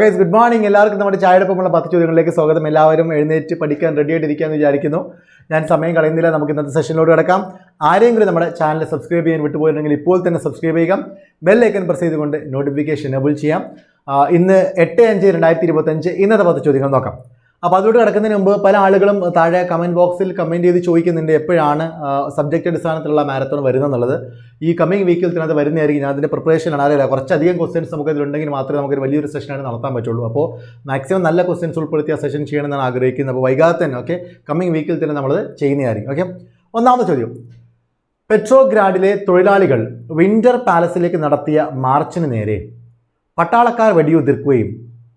Guys good morning എല്ലാവർക്കും നമ്മുടെ ചായയോടൊപ്പമുള്ള പത്ത് ചോദ്യങ്ങളിലേക്ക് സ്വാഗതം. എല്ലാവരും എഴുന്നേറ്റ് പഠിക്കാൻ റെഡി ആയിട്ടിരിക്കാന്ന് വിചാരിക്കുന്നു. ഞാൻ സമയം കളയുന്നില്ല. നമുക്ക് ഇന്നത്തെ സെഷനിലോട് കിടക്കാം. ആരെങ്കിലും നമ്മുടെ ചാനൽ സബ്സ്ക്രൈബ് ചെയ്യാൻ വിട്ടുപോയിട്ടുണ്ടെങ്കിൽ ഇപ്പോൾ തന്നെ സബ്സ്ക്രൈബ് ചെയ്യുക. ബെൽ ഐക്കൺ പ്രസ് ചെയ്തുകൊണ്ട് നോട്ടിഫിക്കേഷൻ എനബിൾ ചെയ്യാം. ഇന്ന് എട്ട് അഞ്ച് രണ്ടായിരത്തി ഇരുപത്തഞ്ച് ഇന്നത്തെ പത്ത് ചോദ്യങ്ങൾ നോക്കാം. അപ്പോൾ അതിലോട്ട് കിടക്കുന്നതിന് മുമ്പ് പല ആളുകളും താഴെ കമന്റ് ബോക്സിൽ കമന്റ് ചെയ്ത് ചോദിക്കുന്നുണ്ട് എപ്പോഴാണ് സബ്ജക്റ്റ് അടിസ്ഥാനത്തിലുള്ള മാരത്തോൺ വരുന്നതെന്നുള്ളത്. ഈ കമ്മിങ് വീക്കിൽ തന്നെ അത് വരുന്നതായിരിക്കും. ഞാൻ അതിന്റെ പ്രിപ്പറേഷനാണ് അറിയില്ല. കുറച്ചധികം ക്വസ്റ്റ്യൻസ് നമുക്ക് ഇതിലുണ്ടെങ്കിൽ മാത്രമേ നമുക്ക് ഒരു വലിയൊരു സെഷനായിട്ട് നടത്താൻ പറ്റുള്ളൂ. അപ്പോൾ മാക്സിമം നല്ല ക്വസ്റ്റ്യൻസ് ഉൾപ്പെടുത്തിയ സെഷൻ ചെയ്യണമെന്നാണ് ആഗ്രഹിക്കുന്നത്. അപ്പോൾ വൈകാതെ തന്നെ ഓക്കെ കമ്മിങ് വീക്കിൽ തന്നെ നമ്മൾ ചെയ്യുന്നതായിരിക്കും ഓക്കെ ഒന്നാമത്തെ ചോദ്യം. പെട്രോഗ്രാഡിലെ തൊഴിലാളികൾ വിന്റർ പാലസിലേക്ക് നടത്തിയ മാർച്ചിന് നേരെ പട്ടാളക്കാർ വെടിയുതിർക്കുകയും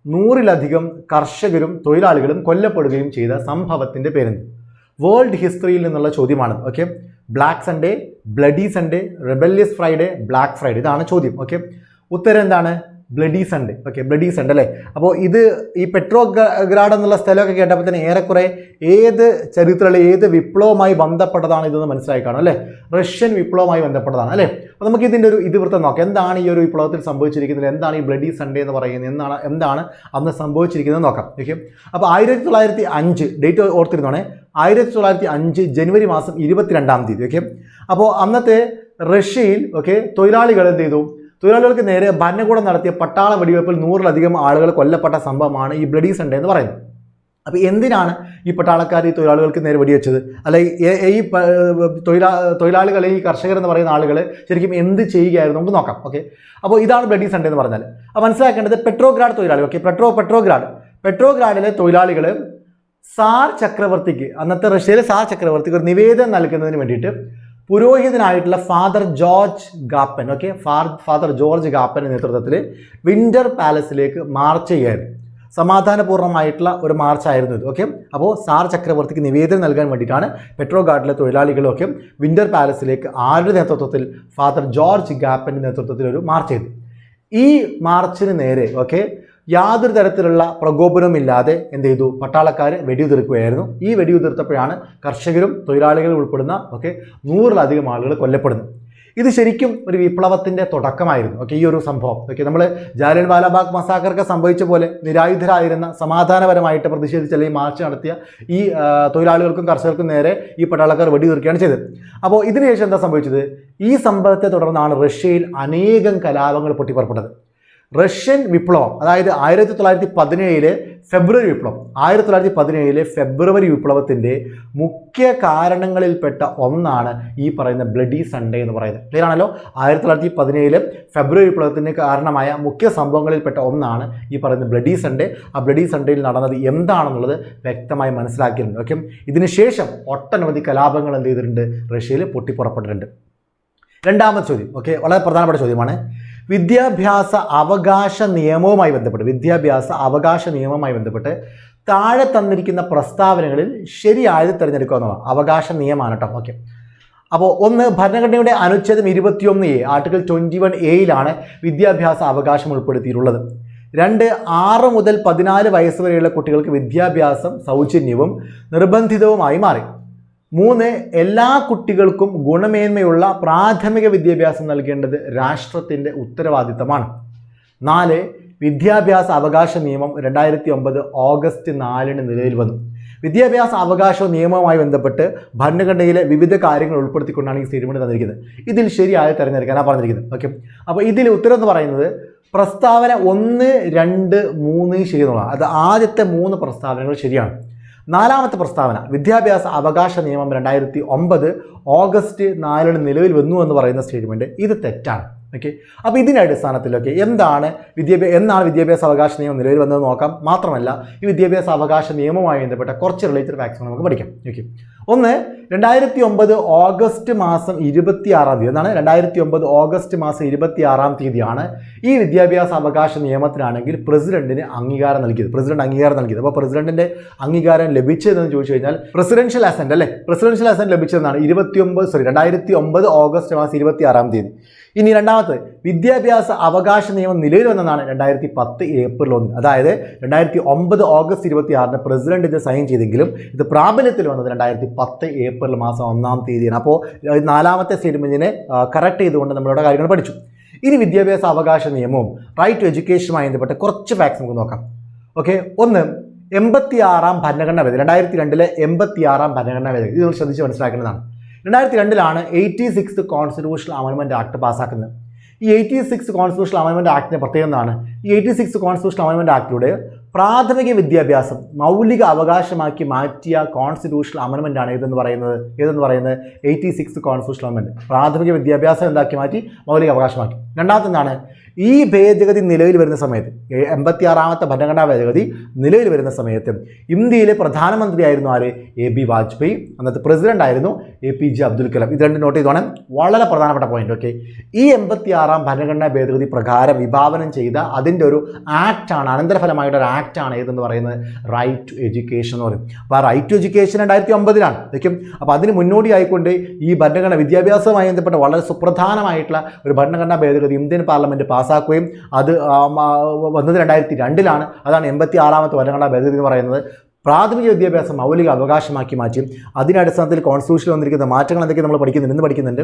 നൂറിലധികം കർഷകരും തൊഴിലാളികളും കൊല്ലപ്പെടുകയും ചെയ്ത സംഭവത്തിന്റെ പേരെന്ത്? വേൾഡ് ഹിസ്റ്ററിയിൽ നിന്നുള്ള ചോദ്യമാണ്. Okay black Sunday bloody Sunday rebellious Friday black Friday ഇതാണ് ചോദ്യം. ഓക്കെ ഉത്തരം എന്താണ്? Bloody Sunday okay bloody Sunday അല്ലേ? അപ്പോൾ ഇത് ഈ പെട്രോ ഗ്രാഡ് എന്നുള്ള സ്ഥലമൊക്കെ കേട്ടപ്പോൾ തന്നെ ഏറെക്കുറെ ഏത് ചരിത്രത്തിലുള്ള ഏത് വിപ്ലവമായി ബന്ധപ്പെട്ടതാണ് ഇതെന്ന് മനസ്സിലായി കാണും അല്ലേ? റഷ്യൻ വിപ്ലവമായി ബന്ധപ്പെട്ടതാണ് അല്ലേ? അപ്പോൾ നമുക്ക് ഇതിന്റെ ഒരു ഇതിവൃത്തം നോക്കാം. എന്താണ് ഈ ഒരു വിപ്ലവത്തിൽ സംഭവിച്ചിരിക്കുന്നത്? എന്താണ് ഈ ബ്ലഡി സൺഡേ എന്ന് പറയുന്നത്? എന്താണ് എന്താണ് അന്ന് സംഭവിച്ചിരിക്കുന്നത് നോക്കാം. ഓക്കെ അപ്പോൾ ആയിരത്തി തൊള്ളായിരത്തി അഞ്ച് ഡേറ്റ് ഓർത്തിരുന്നോണേ. ആയിരത്തി തൊള്ളായിരത്തി അഞ്ച് ജനുവരി മാസം ഇരുപത്തിരണ്ടാം തീയതി. ഓക്കെ അപ്പോൾ അന്നത്തെ റഷ്യയിൽ ഓക്കെ തൊഴിലാളികൾ എന്ത് ചെയ്തു? തൊഴിലാളികൾക്ക് നേരെ ഭരണകൂടം നടത്തിയ പട്ടാള വെടിവെപ്പിൽ നൂറിലധികം ആളുകൾ കൊല്ലപ്പെട്ട സംഭവമാണ് ഈ ബ്ലഡി സൺഡേ എന്ന് പറയുന്നത്. അപ്പോൾ എന്തിനാണ് ഈ പട്ടാളക്കാർ ഈ തൊഴിലാളികൾക്ക് നേരെ വെടിവെച്ചത്? അല്ല ഈ- തൊഴിലാ തൊഴിലാളികൾ ഈ കർഷകർ എന്ന് പറയുന്ന ആളുകൾ ശരിക്കും എന്ത് ചെയ്യുകയായിരുന്നു? നമുക്ക് നോക്കാം ഓക്കെ? അപ്പോൾ ഇതാണ് ബ്ലഡി സൺഡേ എന്ന് പറഞ്ഞാൽ അപ്പോൾ മനസ്സിലാക്കേണ്ടത് പെട്രോഗ്രാഡ് തൊഴിലാളി ഓക്കെ? Petro Petrograd. പെട്രോഗ്രാഡിലെ തൊഴിലാളികൾ സാർ ചക്രവർത്തിക്ക് അന്നത്തെ റഷ്യയിലെ സാർ ചക്രവർത്തിക്ക് ഒരു നിവേദനം നൽകുന്നതിന് വേണ്ടിയിട്ട് പുരോഹിതനായിട്ടുള്ള father George Gapon okay father George ഗാപ്പന്റെ നേതൃത്വത്തിൽ വിന്റർ പാലസിലേക്ക് മാർച്ച് ചെയ്യായിരുന്നു സമാധാനപൂർണമായിട്ടുള്ള ഒരു മാർച്ചായിരുന്നു ഇത് ഓക്കെ അപ്പോൾ സാർ ചക്രവർത്തിക്ക് നിവേദനം നൽകാൻ വേണ്ടിയിട്ടാണ് പെട്രോ ഗാർഡിലെ തൊഴിലാളികളൊക്കെ വിന്റർ പാലസിലേക്ക് ആരുടെ നേതൃത്വത്തിൽ ഫാദർ ജോർജ് ഗാപ്പന്റെ നേതൃത്വത്തിൽ ഒരു മാർച്ച് ചെയ്തു ഈ മാർച്ചിന് നേരെ ഓക്കെ യാതൊരു തരത്തിലുള്ള പ്രകോപനവുമില്ലാതെ എന്ത് ചെയ്തു? പട്ടാളക്കാർ വെടിയുതിർക്കുകയായിരുന്നു. ഈ വെടിയുതിർത്തപ്പോഴാണ് കർഷകരും തൊഴിലാളികളും ഉൾപ്പെടുന്ന ഒക്കെ നൂറിലധികം ആളുകൾ കൊല്ലപ്പെടുന്നു ഇത് ശരിക്കും ഒരു വിപ്ലവത്തിന്റെ തുടക്കമായിരുന്നു. ഓക്കെ ഈ ഒരു സംഭവം. ഓക്കെ നമ്മൾ ജാലിയൻ വാലാബാഗ് മസാക്കർക്ക് സംഭവിച്ച പോലെ നിരായുധരായിരുന്ന സമാധാനപരമായിട്ട് പ്രതിഷേധിച്ച് അല്ലെങ്കിൽ മാർച്ച് നടത്തിയ ഈ തൊഴിലാളികൾക്കും കർഷകർക്കും നേരെ ഈ പട്ടാളക്കാർ വെടിയുതിർക്കുകയാണ് ചെയ്തത്. അപ്പോൾ ഇതിനുശേഷം എന്താ സംഭവിച്ചത്? ഈ സംഭവത്തെ തുടർന്നാണ് റഷ്യയിൽ അനേകം കലാപങ്ങൾ പൊട്ടിപ്പുറപ്പെട്ടത്. റഷ്യൻ വിപ്ലവം അതായത് ആയിരത്തി തൊള്ളായിരത്തി പതിനേഴിലെ ഫെബ്രുവരി വിപ്ലവം ആയിരത്തി തൊള്ളായിരത്തി പതിനേഴിലെ ഫെബ്രുവരി വിപ്ലവത്തിന്റെ മുഖ്യ കാരണങ്ങളിൽപ്പെട്ട ഒന്നാണ് ഈ പറയുന്ന ബ്ലഡി സൺഡേ എന്ന് പറയുന്നത്. ക്ലിയർ ആണല്ലോ? ആയിരത്തി തൊള്ളായിരത്തി പതിനേഴിലെ ഫെബ്രുവരി വിപ്ലവത്തിന് കാരണമായ മുഖ്യ സംഭവങ്ങളിൽപ്പെട്ട ഒന്നാണ് ഈ പറയുന്ന ബ്ലഡി സൺഡേ. ആ ബ്ലഡി സൺഡേയിൽ നടന്നത് എന്താണെന്നുള്ളത് വ്യക്തമായി മനസ്സിലാക്കിയിട്ടുണ്ട്. ഓക്കെ ഇതിനുശേഷം ഒട്ടനവധി കലാപങ്ങൾ എന്ത് ചെയ്തിട്ടുണ്ട്? റഷ്യയിൽ പൊട്ടിപ്പുറപ്പെട്ടിട്ടുണ്ട്. രണ്ടാമത്തെ ചോദ്യം. ഓക്കെ വളരെ പ്രധാനപ്പെട്ട ചോദ്യമാണ്. വിദ്യാഭ്യാസ അവകാശ നിയമവുമായി ബന്ധപ്പെട്ട് വിദ്യാഭ്യാസ അവകാശ നിയമവുമായി ബന്ധപ്പെട്ട് താഴെ തന്നിരിക്കുന്ന പ്രസ്താവനകളിൽ ശരിയായത് തിരഞ്ഞെടുക്കുക എന്നുള്ളതാണ്. അവകാശ നിയമമാണ് കേട്ടോ. ഓക്കെ. അപ്പോൾ ഒന്ന് ഭരണഘടനയുടെ അനുച്ഛേദം ഇരുപത്തിയൊന്ന് എ ആർട്ടിക്കിൾ ട്വന്റി വൺ എയിലാണ് വിദ്യാഭ്യാസ അവകാശം ഉൾപ്പെടുത്തിയിട്ടുള്ളത്. രണ്ട് ആറ് മുതൽ പതിനാല് വയസ്സ് വരെയുള്ള കുട്ടികൾക്ക് വിദ്യാഭ്യാസം സൗജന്യവും നിർബന്ധിതവുമായി മാറി. മൂന്ന് എല്ലാ കുട്ടികൾക്കും ഗുണമേന്മയുള്ള പ്രാഥമിക വിദ്യാഭ്യാസം നൽകേണ്ടത് രാഷ്ട്രത്തിന്റെ ഉത്തരവാദിത്തമാണ്. നാല് വിദ്യാഭ്യാസ അവകാശ നിയമം രണ്ടായിരത്തി ഒമ്പത് ഓഗസ്റ്റ് നാലിന് നിലവിൽ വന്നു. വിദ്യാഭ്യാസ അവകാശ നിയമവുമായി ബന്ധപ്പെട്ട് ഭരണഘടനയിലെ വിവിധ കാര്യങ്ങൾ ഉൾപ്പെടുത്തിക്കൊണ്ടാണ് ഈ തീരുമാനം തന്നിരിക്കുന്നത്. ഇതിൽ ശരിയായ തിരഞ്ഞെടുക്കാനാണ് പറഞ്ഞിരിക്കുന്നത്. ഓക്കെ? അപ്പോൾ ഇതിൽ ഉത്തരം എന്ന് പറയുന്നത് പ്രസ്താവന ഒന്ന് രണ്ട് മൂന്ന് ശരി എന്നുള്ളതാണ്. അത് ആദ്യത്തെ മൂന്ന് പ്രസ്താവനകൾ ശരിയാണ്. നാലാമത്തെ പ്രസ്താവന വിദ്യാഭ്യാസ അവകാശ നിയമം രണ്ടായിരത്തി ഒമ്പത് ഓഗസ്റ്റ് നാലിന് നിലവിൽ വന്നു എന്ന് പറയുന്ന സ്റ്റേറ്റ്മെന്റ് ഇത് തെറ്റാണ്. ഓക്കെ? അപ്പോൾ ഇതിന്റെ അടിസ്ഥാനത്തിലൊക്കെ എന്താണ് വിദ്യാഭ്യാസ എന്നാണ് വിദ്യാഭ്യാസ അവകാശ നിയമം നിലവിൽ വന്നത് നോക്കാം. മാത്രമല്ല ഈ വിദ്യാഭ്യാസ അവകാശ നിയമവുമായി ബന്ധപ്പെട്ട കുറച്ച് റിലേറ്റഡ് ഫാക്ട്സ് നമുക്ക് പഠിക്കാം. ഓക്കെ? ഒന്ന് രണ്ടായിരത്തി ഒമ്പത് ഓഗസ്റ്റ് മാസം ഇരുപത്തി ആറാം തീയതി. എന്നാണ് രണ്ടായിരത്തി ഒമ്പത് ഓഗസ്റ്റ് മാസം ഇരുപത്തി ആറാം തീയതിയാണ് ഈ വിദ്യാഭ്യാസ അവകാശ നിയമത്തിനാണെങ്കിൽ പ്രസിഡന്റിന് അംഗീകാരം നൽകിയത്. പ്രസിഡന്റ് അംഗീകാരം നൽകിയത്. അപ്പോൾ പ്രസിഡന്റിന്റെ അംഗീകാരം ലഭിച്ചതെന്ന് ചോദിച്ചു കഴിഞ്ഞാൽ പ്രസിഡൻഷ്യൽ അസന്റ് അല്ലേ? പ്രസിഡൻഷ്യൽ അസന്റ് ലഭിച്ചതെന്നാണ്. ഇരുപത്തി ഒമ്പത് സോറി രണ്ടായിരത്തി ഒമ്പത് ഓഗസ്റ്റ് മാസം ഇരുപത്തി ആറാം തീയതി. ഇനി രണ്ടാമത്തെ വിദ്യാഭ്യാസ അവകാശ നിയമം നിലവിൽ വന്നതാണ് രണ്ടായിരത്തി പത്ത് ഏപ്രിൽ ഒന്ന്. അതായത് രണ്ടായിരത്തി ഒമ്പത് ഓഗസ്റ്റ് ഇരുപത്തി ആറിന് പ്രസിഡന്റ് ഇത് സൈൻ ചെയ്തെങ്കിലും ഇത് പ്രാബല്യത്തിൽ വന്നത് രണ്ടായിരത്തി പത്ത് ഏപ്രിൽ മാസം ഒന്നാം തീയതിയാണ്. അപ്പോൾ നാലാമത്തെ സ്റ്റേറ്റ്മെന്റിനെ കറക്റ്റ് ചെയ്തുകൊണ്ട് നമ്മളിവിടെ കാര്യങ്ങൾ പഠിച്ചു. ഇനി വിദ്യാഭ്യാസ അവകാശ നിയമവും റൈറ്റ് ടു എഡ്യൂക്കേഷനുമായി ബന്ധപ്പെട്ട് കുറച്ച് ഫാക്ട്സ് നമുക്ക് നോക്കാം. ഓക്കെ ഒന്ന് എൺപത്തി ആറാം ഭരണഘടനാ വേദി. രണ്ടായിരത്തി രണ്ടിലെ എൺപത്തി ആറാം ഭരണഘടനാ വേദി. ഇത് നമ്മൾ ശ്രദ്ധിച്ച് മനസ്സിലാക്കേണ്ടതാണ്. രണ്ടായിരത്തി രണ്ടിലാണ് എയ്റ്റി സിക്സ് കോൺസ്റ്റിറ്റ്യൂഷണൽ അമെൻമെന്റ് ആക്ട് പാസ്സാക്കുന്നത്. ഈ എയ്റ്റി സിക്സ് കോൺസ്റ്റിറ്റ്യൂഷണൽ അമെൻമെന്റ് ആക്ടിന്റെ പ്രത്യേകത എന്താണ്? ഈ എയ്റ്റി സിക്സ് കോൺസ്റ്റിറ്റ്യൂഷണൽ അമെൻമെന്റ് ആക്ടിലൂടെ പ്രാഥമിക വിദ്യാഭ്യാസം മൗലിക അവകാശമാക്കി മാറ്റിയ കോൺസ്റ്റിറ്റ്യൂഷണൽ അമെൻമെന്റ് ആണ് ഇതെന്ന് പറയുന്നത്? ഏതെന്ന് പറയുന്നത്? എയ്റ്റി സിക്സ് കോൺസ്റ്റിറ്റ്യൂഷണൽ അമൻമെന്റ് പ്രാഥമിക വിദ്യാഭ്യാസം എന്താക്കി മാറ്റി? മൗലിക അവകാശമാക്കി. രണ്ടാമത്തെ എന്താണ് ഈ ഭേദഗതി നിലവിൽ വരുന്ന സമയത്ത് എൺപത്തി ആറാമത്തെ ഭരണഘടനാ ഭേദഗതി നിലവിൽ വരുന്ന സമയത്ത് ഇന്ത്യയിലെ പ്രധാനമന്ത്രിയായിരുന്നു ആര്? A B Vajpayee. അന്നത്തെ പ്രസിഡന്റ് ആയിരുന്നു A P J Abdul Kalam. ഇത് രണ്ട് നോട്ട് ചെയ്തോണം. വളരെ പ്രധാനപ്പെട്ട പോയിന്റ് ഓക്കെ ഈ എൺപത്തി ആറാം ഭരണഘടനാ ഭേദഗതി പ്രകാരം വിഭാവനം ചെയ്ത അതിന്റെ ഒരു ആക്റ്റാണ് അനന്തരഫലമായിട്ട് ഒരു ആക്റ്റാണ് ഏതെന്ന് പറയുന്നത്? റൈറ്റ് ടു എഡ്യൂക്കേഷൻ എന്ന് പറയും. അപ്പോൾ ആ റൈറ്റ് ടു എഡ്യൂക്കേഷൻ രണ്ടായിരത്തി ഒമ്പതിലാണ് ഓക്കെ അപ്പോൾ അതിന് മുന്നോടിയായിക്കൊണ്ട് ഈ ഭരണഘടന വിദ്യാഭ്യാസവുമായി ബന്ധപ്പെട്ട വളരെ സുപ്രധാനമായിട്ടുള്ള ഒരു ഭരണഘടനാ ഭേദഗതി ഇന്ത്യൻ പാർലമെന്റ് പാസ്സാക്കുകയും അത് വന്നത് രണ്ടായിരത്തി രണ്ടിലാണ് അതാണ് എൺപത്തി ആറാമത്തെ വരങ്ങളുടെ ഭേദഗതി എന്ന് പറയുന്നത്. പ്രാഥമിക വിദ്യാഭ്യാസം മൗലിക അവകാശമാക്കി മാറ്റി. അതിനടിസ്ഥാനത്തിൽ കോൺസ്റ്റിറ്റ്യൂഷനിൽ വന്നിരിക്കുന്ന മാറ്റങ്ങൾ എന്തൊക്കെ നമ്മൾ പഠിക്കുന്നുണ്ട്? ഇന്ന് പഠിക്കുന്നുണ്ട്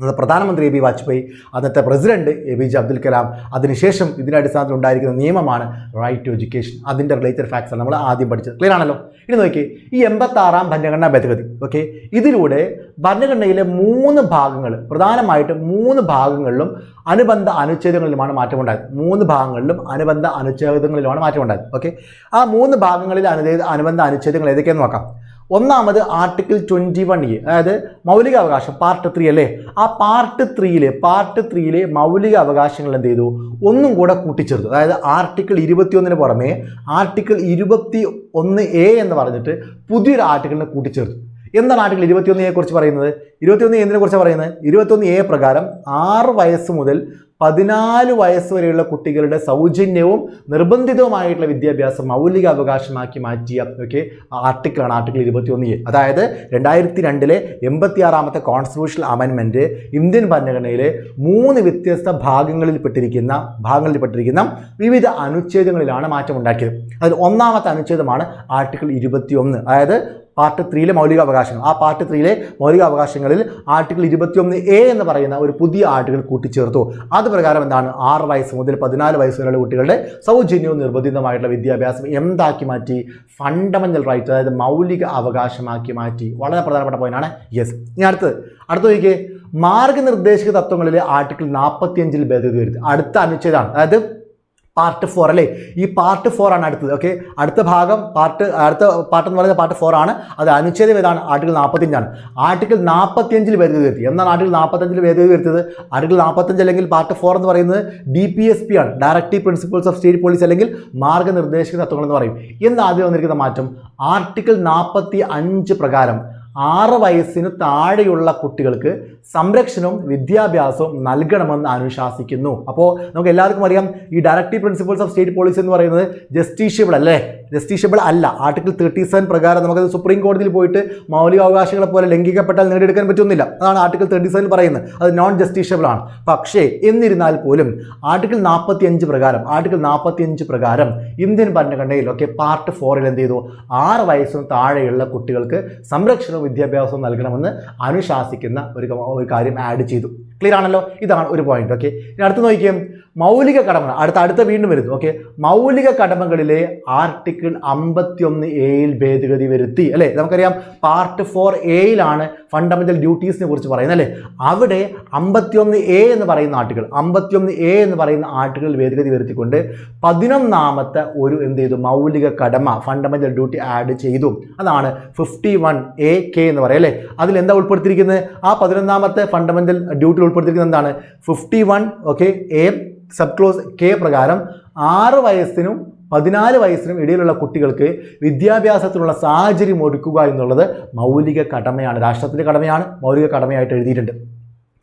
പ്രധാനമന്ത്രി എ ബി വാജ്പേയി അന്നത്തെ president A P J Abdul Kalam അതിനുശേഷം ഇതിന്റെ അടിസ്ഥാനത്തിൽ ഉണ്ടായിരിക്കുന്ന നിയമമാണ് റൈറ്റ് ടു എഡ്യൂക്കേഷൻ അതിന്റെ റിലേറ്റഡ് ആണ് നമ്മൾ ആദ്യം പഠിച്ചത്. ക്ലിയർ ആണല്ലോ? ഇനി നോക്കി ഈ എൺപത്താറാം ഭരണഘടനാ ഭേദഗതി ഓക്കെ ഇതിലൂടെ ഭരണഘടനയിലെ മൂന്ന് ഭാഗങ്ങൾ പ്രധാനമായിട്ടും മൂന്ന് ഭാഗങ്ങളിലും അനുബന്ധ അനുച്ഛേദങ്ങളിലുമാണ് മാറ്റമുണ്ടായത്. മൂന്ന് ഭാഗങ്ങളിലും അനുബന്ധ അനുച്ഛേദങ്ങളിലുമാണ് മാറ്റമുണ്ടായത് ഓക്കെ ആ മൂന്ന് ഭാഗങ്ങളിൽ അനു അനുബന്ധ അനുച്ഛേദങ്ങൾ ഏതൊക്കെയെന്ന് നോക്കാം. ഒന്നാമത് ആർട്ടിക്കിൾ ട്വന്റി വൺ ഇ അതായത് മൗലിക അവകാശം പാർട്ട് ത്രീ അല്ലേ? ആ പാർട്ട് ത്രീയിലെ പാർട്ട് ത്രീയിലെ മൗലിക അവകാശങ്ങൾ എന്ത് ചെയ്തു? ഒന്നും കൂടെ കൂട്ടിച്ചേർത്തു. അതായത് ആർട്ടിക്കിൾ ഇരുപത്തിയൊന്നിന് പുറമേ ആർട്ടിക്കിൾ ഇരുപത്തി ഒന്ന് എ എന്ന് പറഞ്ഞിട്ട് പുതിയൊരു ആർട്ടിക്കിളിനെ കൂട്ടിച്ചേർത്തു. എന്താണ് ആർട്ടിക്കിൾ ഇരുപത്തിയൊന്ന് എ കുറിച്ച് പറയുന്നത്? ഇരുപത്തിയൊന്ന് എന്തിനെ കുറിച്ച് പറയുന്നത്? ഇരുപത്തിയൊന്ന് എ പ്രകാരം ആറ് വയസ്സ് മുതൽ പതിനാല് വയസ്സ് വരെയുള്ള കുട്ടികളുടെ സൗജന്യവും നിർബന്ധിതവുമായിട്ടുള്ള വിദ്യാഭ്യാസം മൗലിക അവകാശമാക്കി മാറ്റിയ ഓക്കെ ആർട്ടിക്കിളാണ് ആർട്ടിക്കിൾ ഇരുപത്തിയൊന്ന് എ. അതായത് രണ്ടായിരത്തി രണ്ടിലെ എൺപത്തിയാറാമത്തെ കോൺസ്റ്റിറ്റ്യൂഷണൽ അമെൻമെന്റ് ഇന്ത്യൻ ഭരണഘടനയിലെ മൂന്ന് വ്യത്യസ്ത ഭാഗങ്ങളിൽപ്പെട്ടിരിക്കുന്ന ഭാഗങ്ങളിൽപ്പെട്ടിരിക്കുന്ന ഭാഗങ്ങളിൽ പെട്ടിരിക്കുന്ന വിവിധ അനുച്ഛേദങ്ങളിലാണ് മാറ്റമുണ്ടാക്കിയത്. അതിൽ ഒന്നാമത്തെ അനുച്ഛേദമാണ് ആർട്ടിക്കിൾ ഇരുപത്തിയൊന്ന്. അതായത് പാർട്ട് ത്രീയിലെ മൗലിക അവകാശങ്ങൾ ആ പാർട്ട് ത്രീയിലെ മൗലിക അവകാശങ്ങളിൽ ആർട്ടിക്കിൾ ഇരുപത്തിയൊന്ന് എ എന്ന് പറയുന്ന ഒരു പുതിയ ആർട്ടിക്കിൾ കൂട്ടിച്ചേർത്തു. അത് പ്രകാരം എന്താണ്? ആറ് വയസ്സ് മുതൽ പതിനാല് വയസ്സ് വരെയുള്ള കുട്ടികളുടെ സൗജന്യവും നിർബന്ധിതമായിട്ടുള്ള വിദ്യാഭ്യാസം എന്താക്കി മാറ്റി? ഫണ്ടമെന്റൽ റൈറ്റ് അതായത് മൗലിക അവകാശമാക്കി മാറ്റി. വളരെ പ്രധാനപ്പെട്ട പോയിന്റാണ് യെസ് ഇനി അടുത്ത് അടുത്ത നോക്കിയേ മാർഗനിർദ്ദേശക തത്വങ്ങളിലെ ആർട്ടിക്കിൾ നാൽപ്പത്തിയഞ്ചിൽ ഭേദഗതി വരുത്തി. അടുത്ത അനുച്ഛേദമാണ് അതായത് പാർട്ട് ഫോർ അല്ലേ? ഈ പാർട്ട് ഫോർ ആണ് അടുത്തത് ഓക്കെ അടുത്ത ഭാഗം പാർട്ട് അടുത്ത പാർട്ട് എന്ന് പറയുന്നത് പാർട്ട് ഫോർ ആണ്. അത് അനുച്ഛേദം ഏതാണ്? ആർട്ടിക്കിൾ നാൽപ്പത്തിയഞ്ചാണ് ആർട്ടിക്കിൾ നാൽപ്പത്തിയഞ്ചിൽ ഭേദഗതി വരുത്തി. എന്നാണ് ആർട്ടിക്കിൾ നാൽപ്പത്തഞ്ചിൽ ഭേദഗതി വരുത്തിയത്? ആർട്ടിക്കിൾ നാൽപ്പത്തഞ്ച് അല്ലെങ്കിൽ പാർട്ട് ഫോർ എന്ന് പറയുന്നത് ഡി പി എസ് പി ആണ്. Directive principles of state policy അല്ലെങ്കിൽ മാർഗനിർദ്ദേശക തത്വങ്ങൾ എന്ന് പറയും. എന്ന് ആദ്യം വന്നിരിക്കുന്ന മാറ്റം? ആർട്ടിക്കിൾ നാൽപ്പത്തി അഞ്ച് പ്രകാരം ആറ് വയസ്സിന് താഴെയുള്ള കുട്ടികൾക്ക് സംരക്ഷണവും വിദ്യാഭ്യാസവും നൽകണമെന്ന് അനുശാസിക്കുന്നു അപ്പോൾ നമുക്ക് എല്ലാവർക്കും അറിയാം ഈ directive principles of state policy എന്ന് പറയുന്നത് ജസ്റ്റിഷ്യബിൾ അല്ലേ? ജസ്റ്റീഷ്യബിൾ അല്ല. ആർട്ടിക്കിൾ തേർട്ടി സെവൻ പ്രകാരം നമുക്കത് സുപ്രീം കോടതിയിൽ പോയിട്ട് മൗലിക അവകാശങ്ങളെ പോലെ ലംഘിക്കപ്പെട്ടാൽ നേടിയെടുക്കാൻ പറ്റുന്നില്ല. അതാണ് ആർട്ടിക്കിൾ തേർട്ടി സെവൻ പറയുന്നത്. അത് നോൺ ജസ്റ്റിഷബിൾ ആണ്. പക്ഷേ എന്നിരുന്നാൽ പോലും ആർട്ടിക്കിൾ നാൽപ്പത്തി അഞ്ച് പ്രകാരം ആർട്ടിക്കിൾ നാൽപ്പത്തി അഞ്ച് പ്രകാരം ഇന്ത്യൻ ഭരണഘടനയിലൊക്കെ പാർട്ട് ഫോറിൽ എന്ത് ചെയ്തു ആറ് വയസ്സിന് താഴെയുള്ള കുട്ടികൾക്ക് സംരക്ഷണവും വിദ്യാഭ്യാസവും നൽകണമെന്ന് അനുശാസിക്കുന്ന ഒരു ഒരു കാര്യം ആഡ് ചെയ്തു. ക്ലിയർ ആണല്ലോ? ഇതാണ് ഒരു പോയിന്റ് ഓക്കെ ഇനി അടുത്ത് നോക്കിയേ മൗലിക കടമകൾ. അടുത്ത അടുത്ത വീണ്ടും വരുന്നു. ഓക്കെ മൗലിക കടമകളിലെ ആർട്ടിക്കിൾ അമ്പത്തിയൊന്ന് എയിൽ ഭേദഗതി വരുത്തി. അല്ലേ? നമുക്കറിയാം പാർട്ട് ഫോർ എയിലാണ് ഫണ്ടമെന്റൽ ഡ്യൂട്ടീസിനെ കുറിച്ച് പറയുന്നത്. അല്ലേ? അവിടെ അമ്പത്തിയൊന്ന് എ എന്ന് പറയുന്ന ആർട്ടിക്കിൾ അമ്പത്തിയൊന്ന് എ എന്ന് പറയുന്ന ആർട്ടിക്കിൾ ഭേദഗതി വരുത്തിക്കൊണ്ട് പതിനൊന്നാമത്തെ ഒരു എന്ത് ചെയ്തു? മൗലിക കടമ ഫണ്ടമെന്റൽ ഡ്യൂട്ടി ആഡ് ചെയ്തു. അതാണ് ഫിഫ്റ്റി വൺ എ കെ എന്ന് പറയും അല്ലേ? അതിൽ എന്താ ഉൾപ്പെടുത്തിയിരിക്കുന്നത്? ആ പതിനൊന്നാമത്തെ ഫണ്ടമെന്റൽ ഡ്യൂട്ടി ഉൾപ്പെടുത്തിയിരിക്കുന്നത് എന്താണ്? Fifty one okay A sub clause K പ്രകാരം ആറ് വയസ്സിനും പതിനാല് വയസ്സിനും ഇടയിലുള്ള കുട്ടികൾക്ക് വിദ്യാഭ്യാസത്തിനുള്ള സാഹചര്യം ഒരുക്കുക എന്നുള്ളത് മൗലിക കടമയാണ് രാഷ്ട്രത്തിന്റെ കടമയാണ് മൗലിക കടമയായിട്ട് എഴുതിയിട്ടുണ്ട്.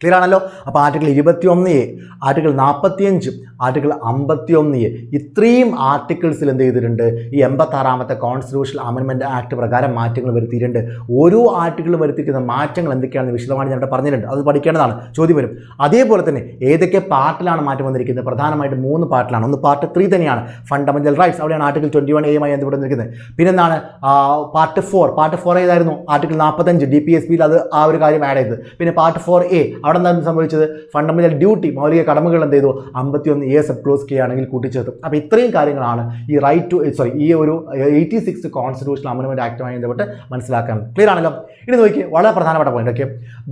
ക്ലിയർ ആണല്ലോ? അപ്പോൾ ആർട്ടിക്കിൾ ഇരുപത്തി ഒന്ന് എ ആർട്ടിക്കിൾ നാൽപ്പത്തിയഞ്ച് ആർട്ടിക്കിൾ അമ്പത്തി ഒന്ന് എ ഇത്രയും ആർട്ടിക്കിൾസിൽ എന്ത് ചെയ്തിട്ടുണ്ട്? ഈ എൺപത്താറാമത്തെ കോൺസ്റ്റിറ്റ്യൂഷണൽ അമെൻമെന്റ് ആക്ട് പ്രകാരം മാറ്റങ്ങൾ വരുത്തിയിട്ടുണ്ട്. ഓരോ ആർട്ടിക്കിളും വരുത്തിയിരിക്കുന്ന മാറ്റങ്ങൾ എന്തൊക്കെയാണെന്ന് വിശദമായി ഞാൻ പറഞ്ഞിട്ടുണ്ട്. അത് പഠിക്കേണ്ടതാണ്. ചോദ്യം വരും. അതേപോലെ തന്നെ ഏതൊക്കെ പാർട്ടിലാണ് മാറ്റം വന്നിരിക്കുന്നത്? പ്രധാനമായിട്ട് മൂന്ന് പാർട്ടിലാണ്. ഒന്ന് പാർട്ട് ത്രീ തന്നെയാണ്. ഫണ്ടമെന്റൽ റൈറ്റ്സ് അവിടെയാണ് ആർട്ടിക്കിൾ ട്വന്റി വൺ എയുമായി ബന്ധപ്പെട്ട് നിൽക്കുന്നത്. പിന്നെന്താണ്? പാർട്ട് ഫോർ പാർട്ട് ഫോർ ഏതായിരുന്നു? ആർട്ടിക്കിൾ നാൽപ്പത്തഞ്ച് ഡി പി എസ് ബിയിൽ അത് ആ ഒരു കാര്യം ആഡ് ചെയ്തത്. പിന്നെ പാർട്ട് ഫോർ എ അവിടെ എന്താ സംഭവിച്ചത്? ഫണ്ടമെന്റൽ ഡ്യൂട്ടി മൗലിക കടമകൾ എന്ത് ചെയ്തു? അമ്പത്തിയൊന്ന് എ സബ് ക്ലോസ് കെ കൂട്ടിച്ചേർത്തു. അപ്പോൾ ഇത്രയും കാര്യങ്ങളാണ് ഈ റൈറ്റ് ടു സോറി ഈ ഒരു എയ്റ്റി സിക്സ് കോൺസ്റ്റിറ്റ്യൂഷൻ അമെൻമെന്റ് ആക്ടുമായി ബന്ധപ്പെട്ട് മനസ്സിലാക്കാൻ. ക്ലിയർ ആണല്ലോ? ഇനി നോക്കി വളരെ പ്രധാനപ്പെട്ട പോയിന്റ് ഓക്കെ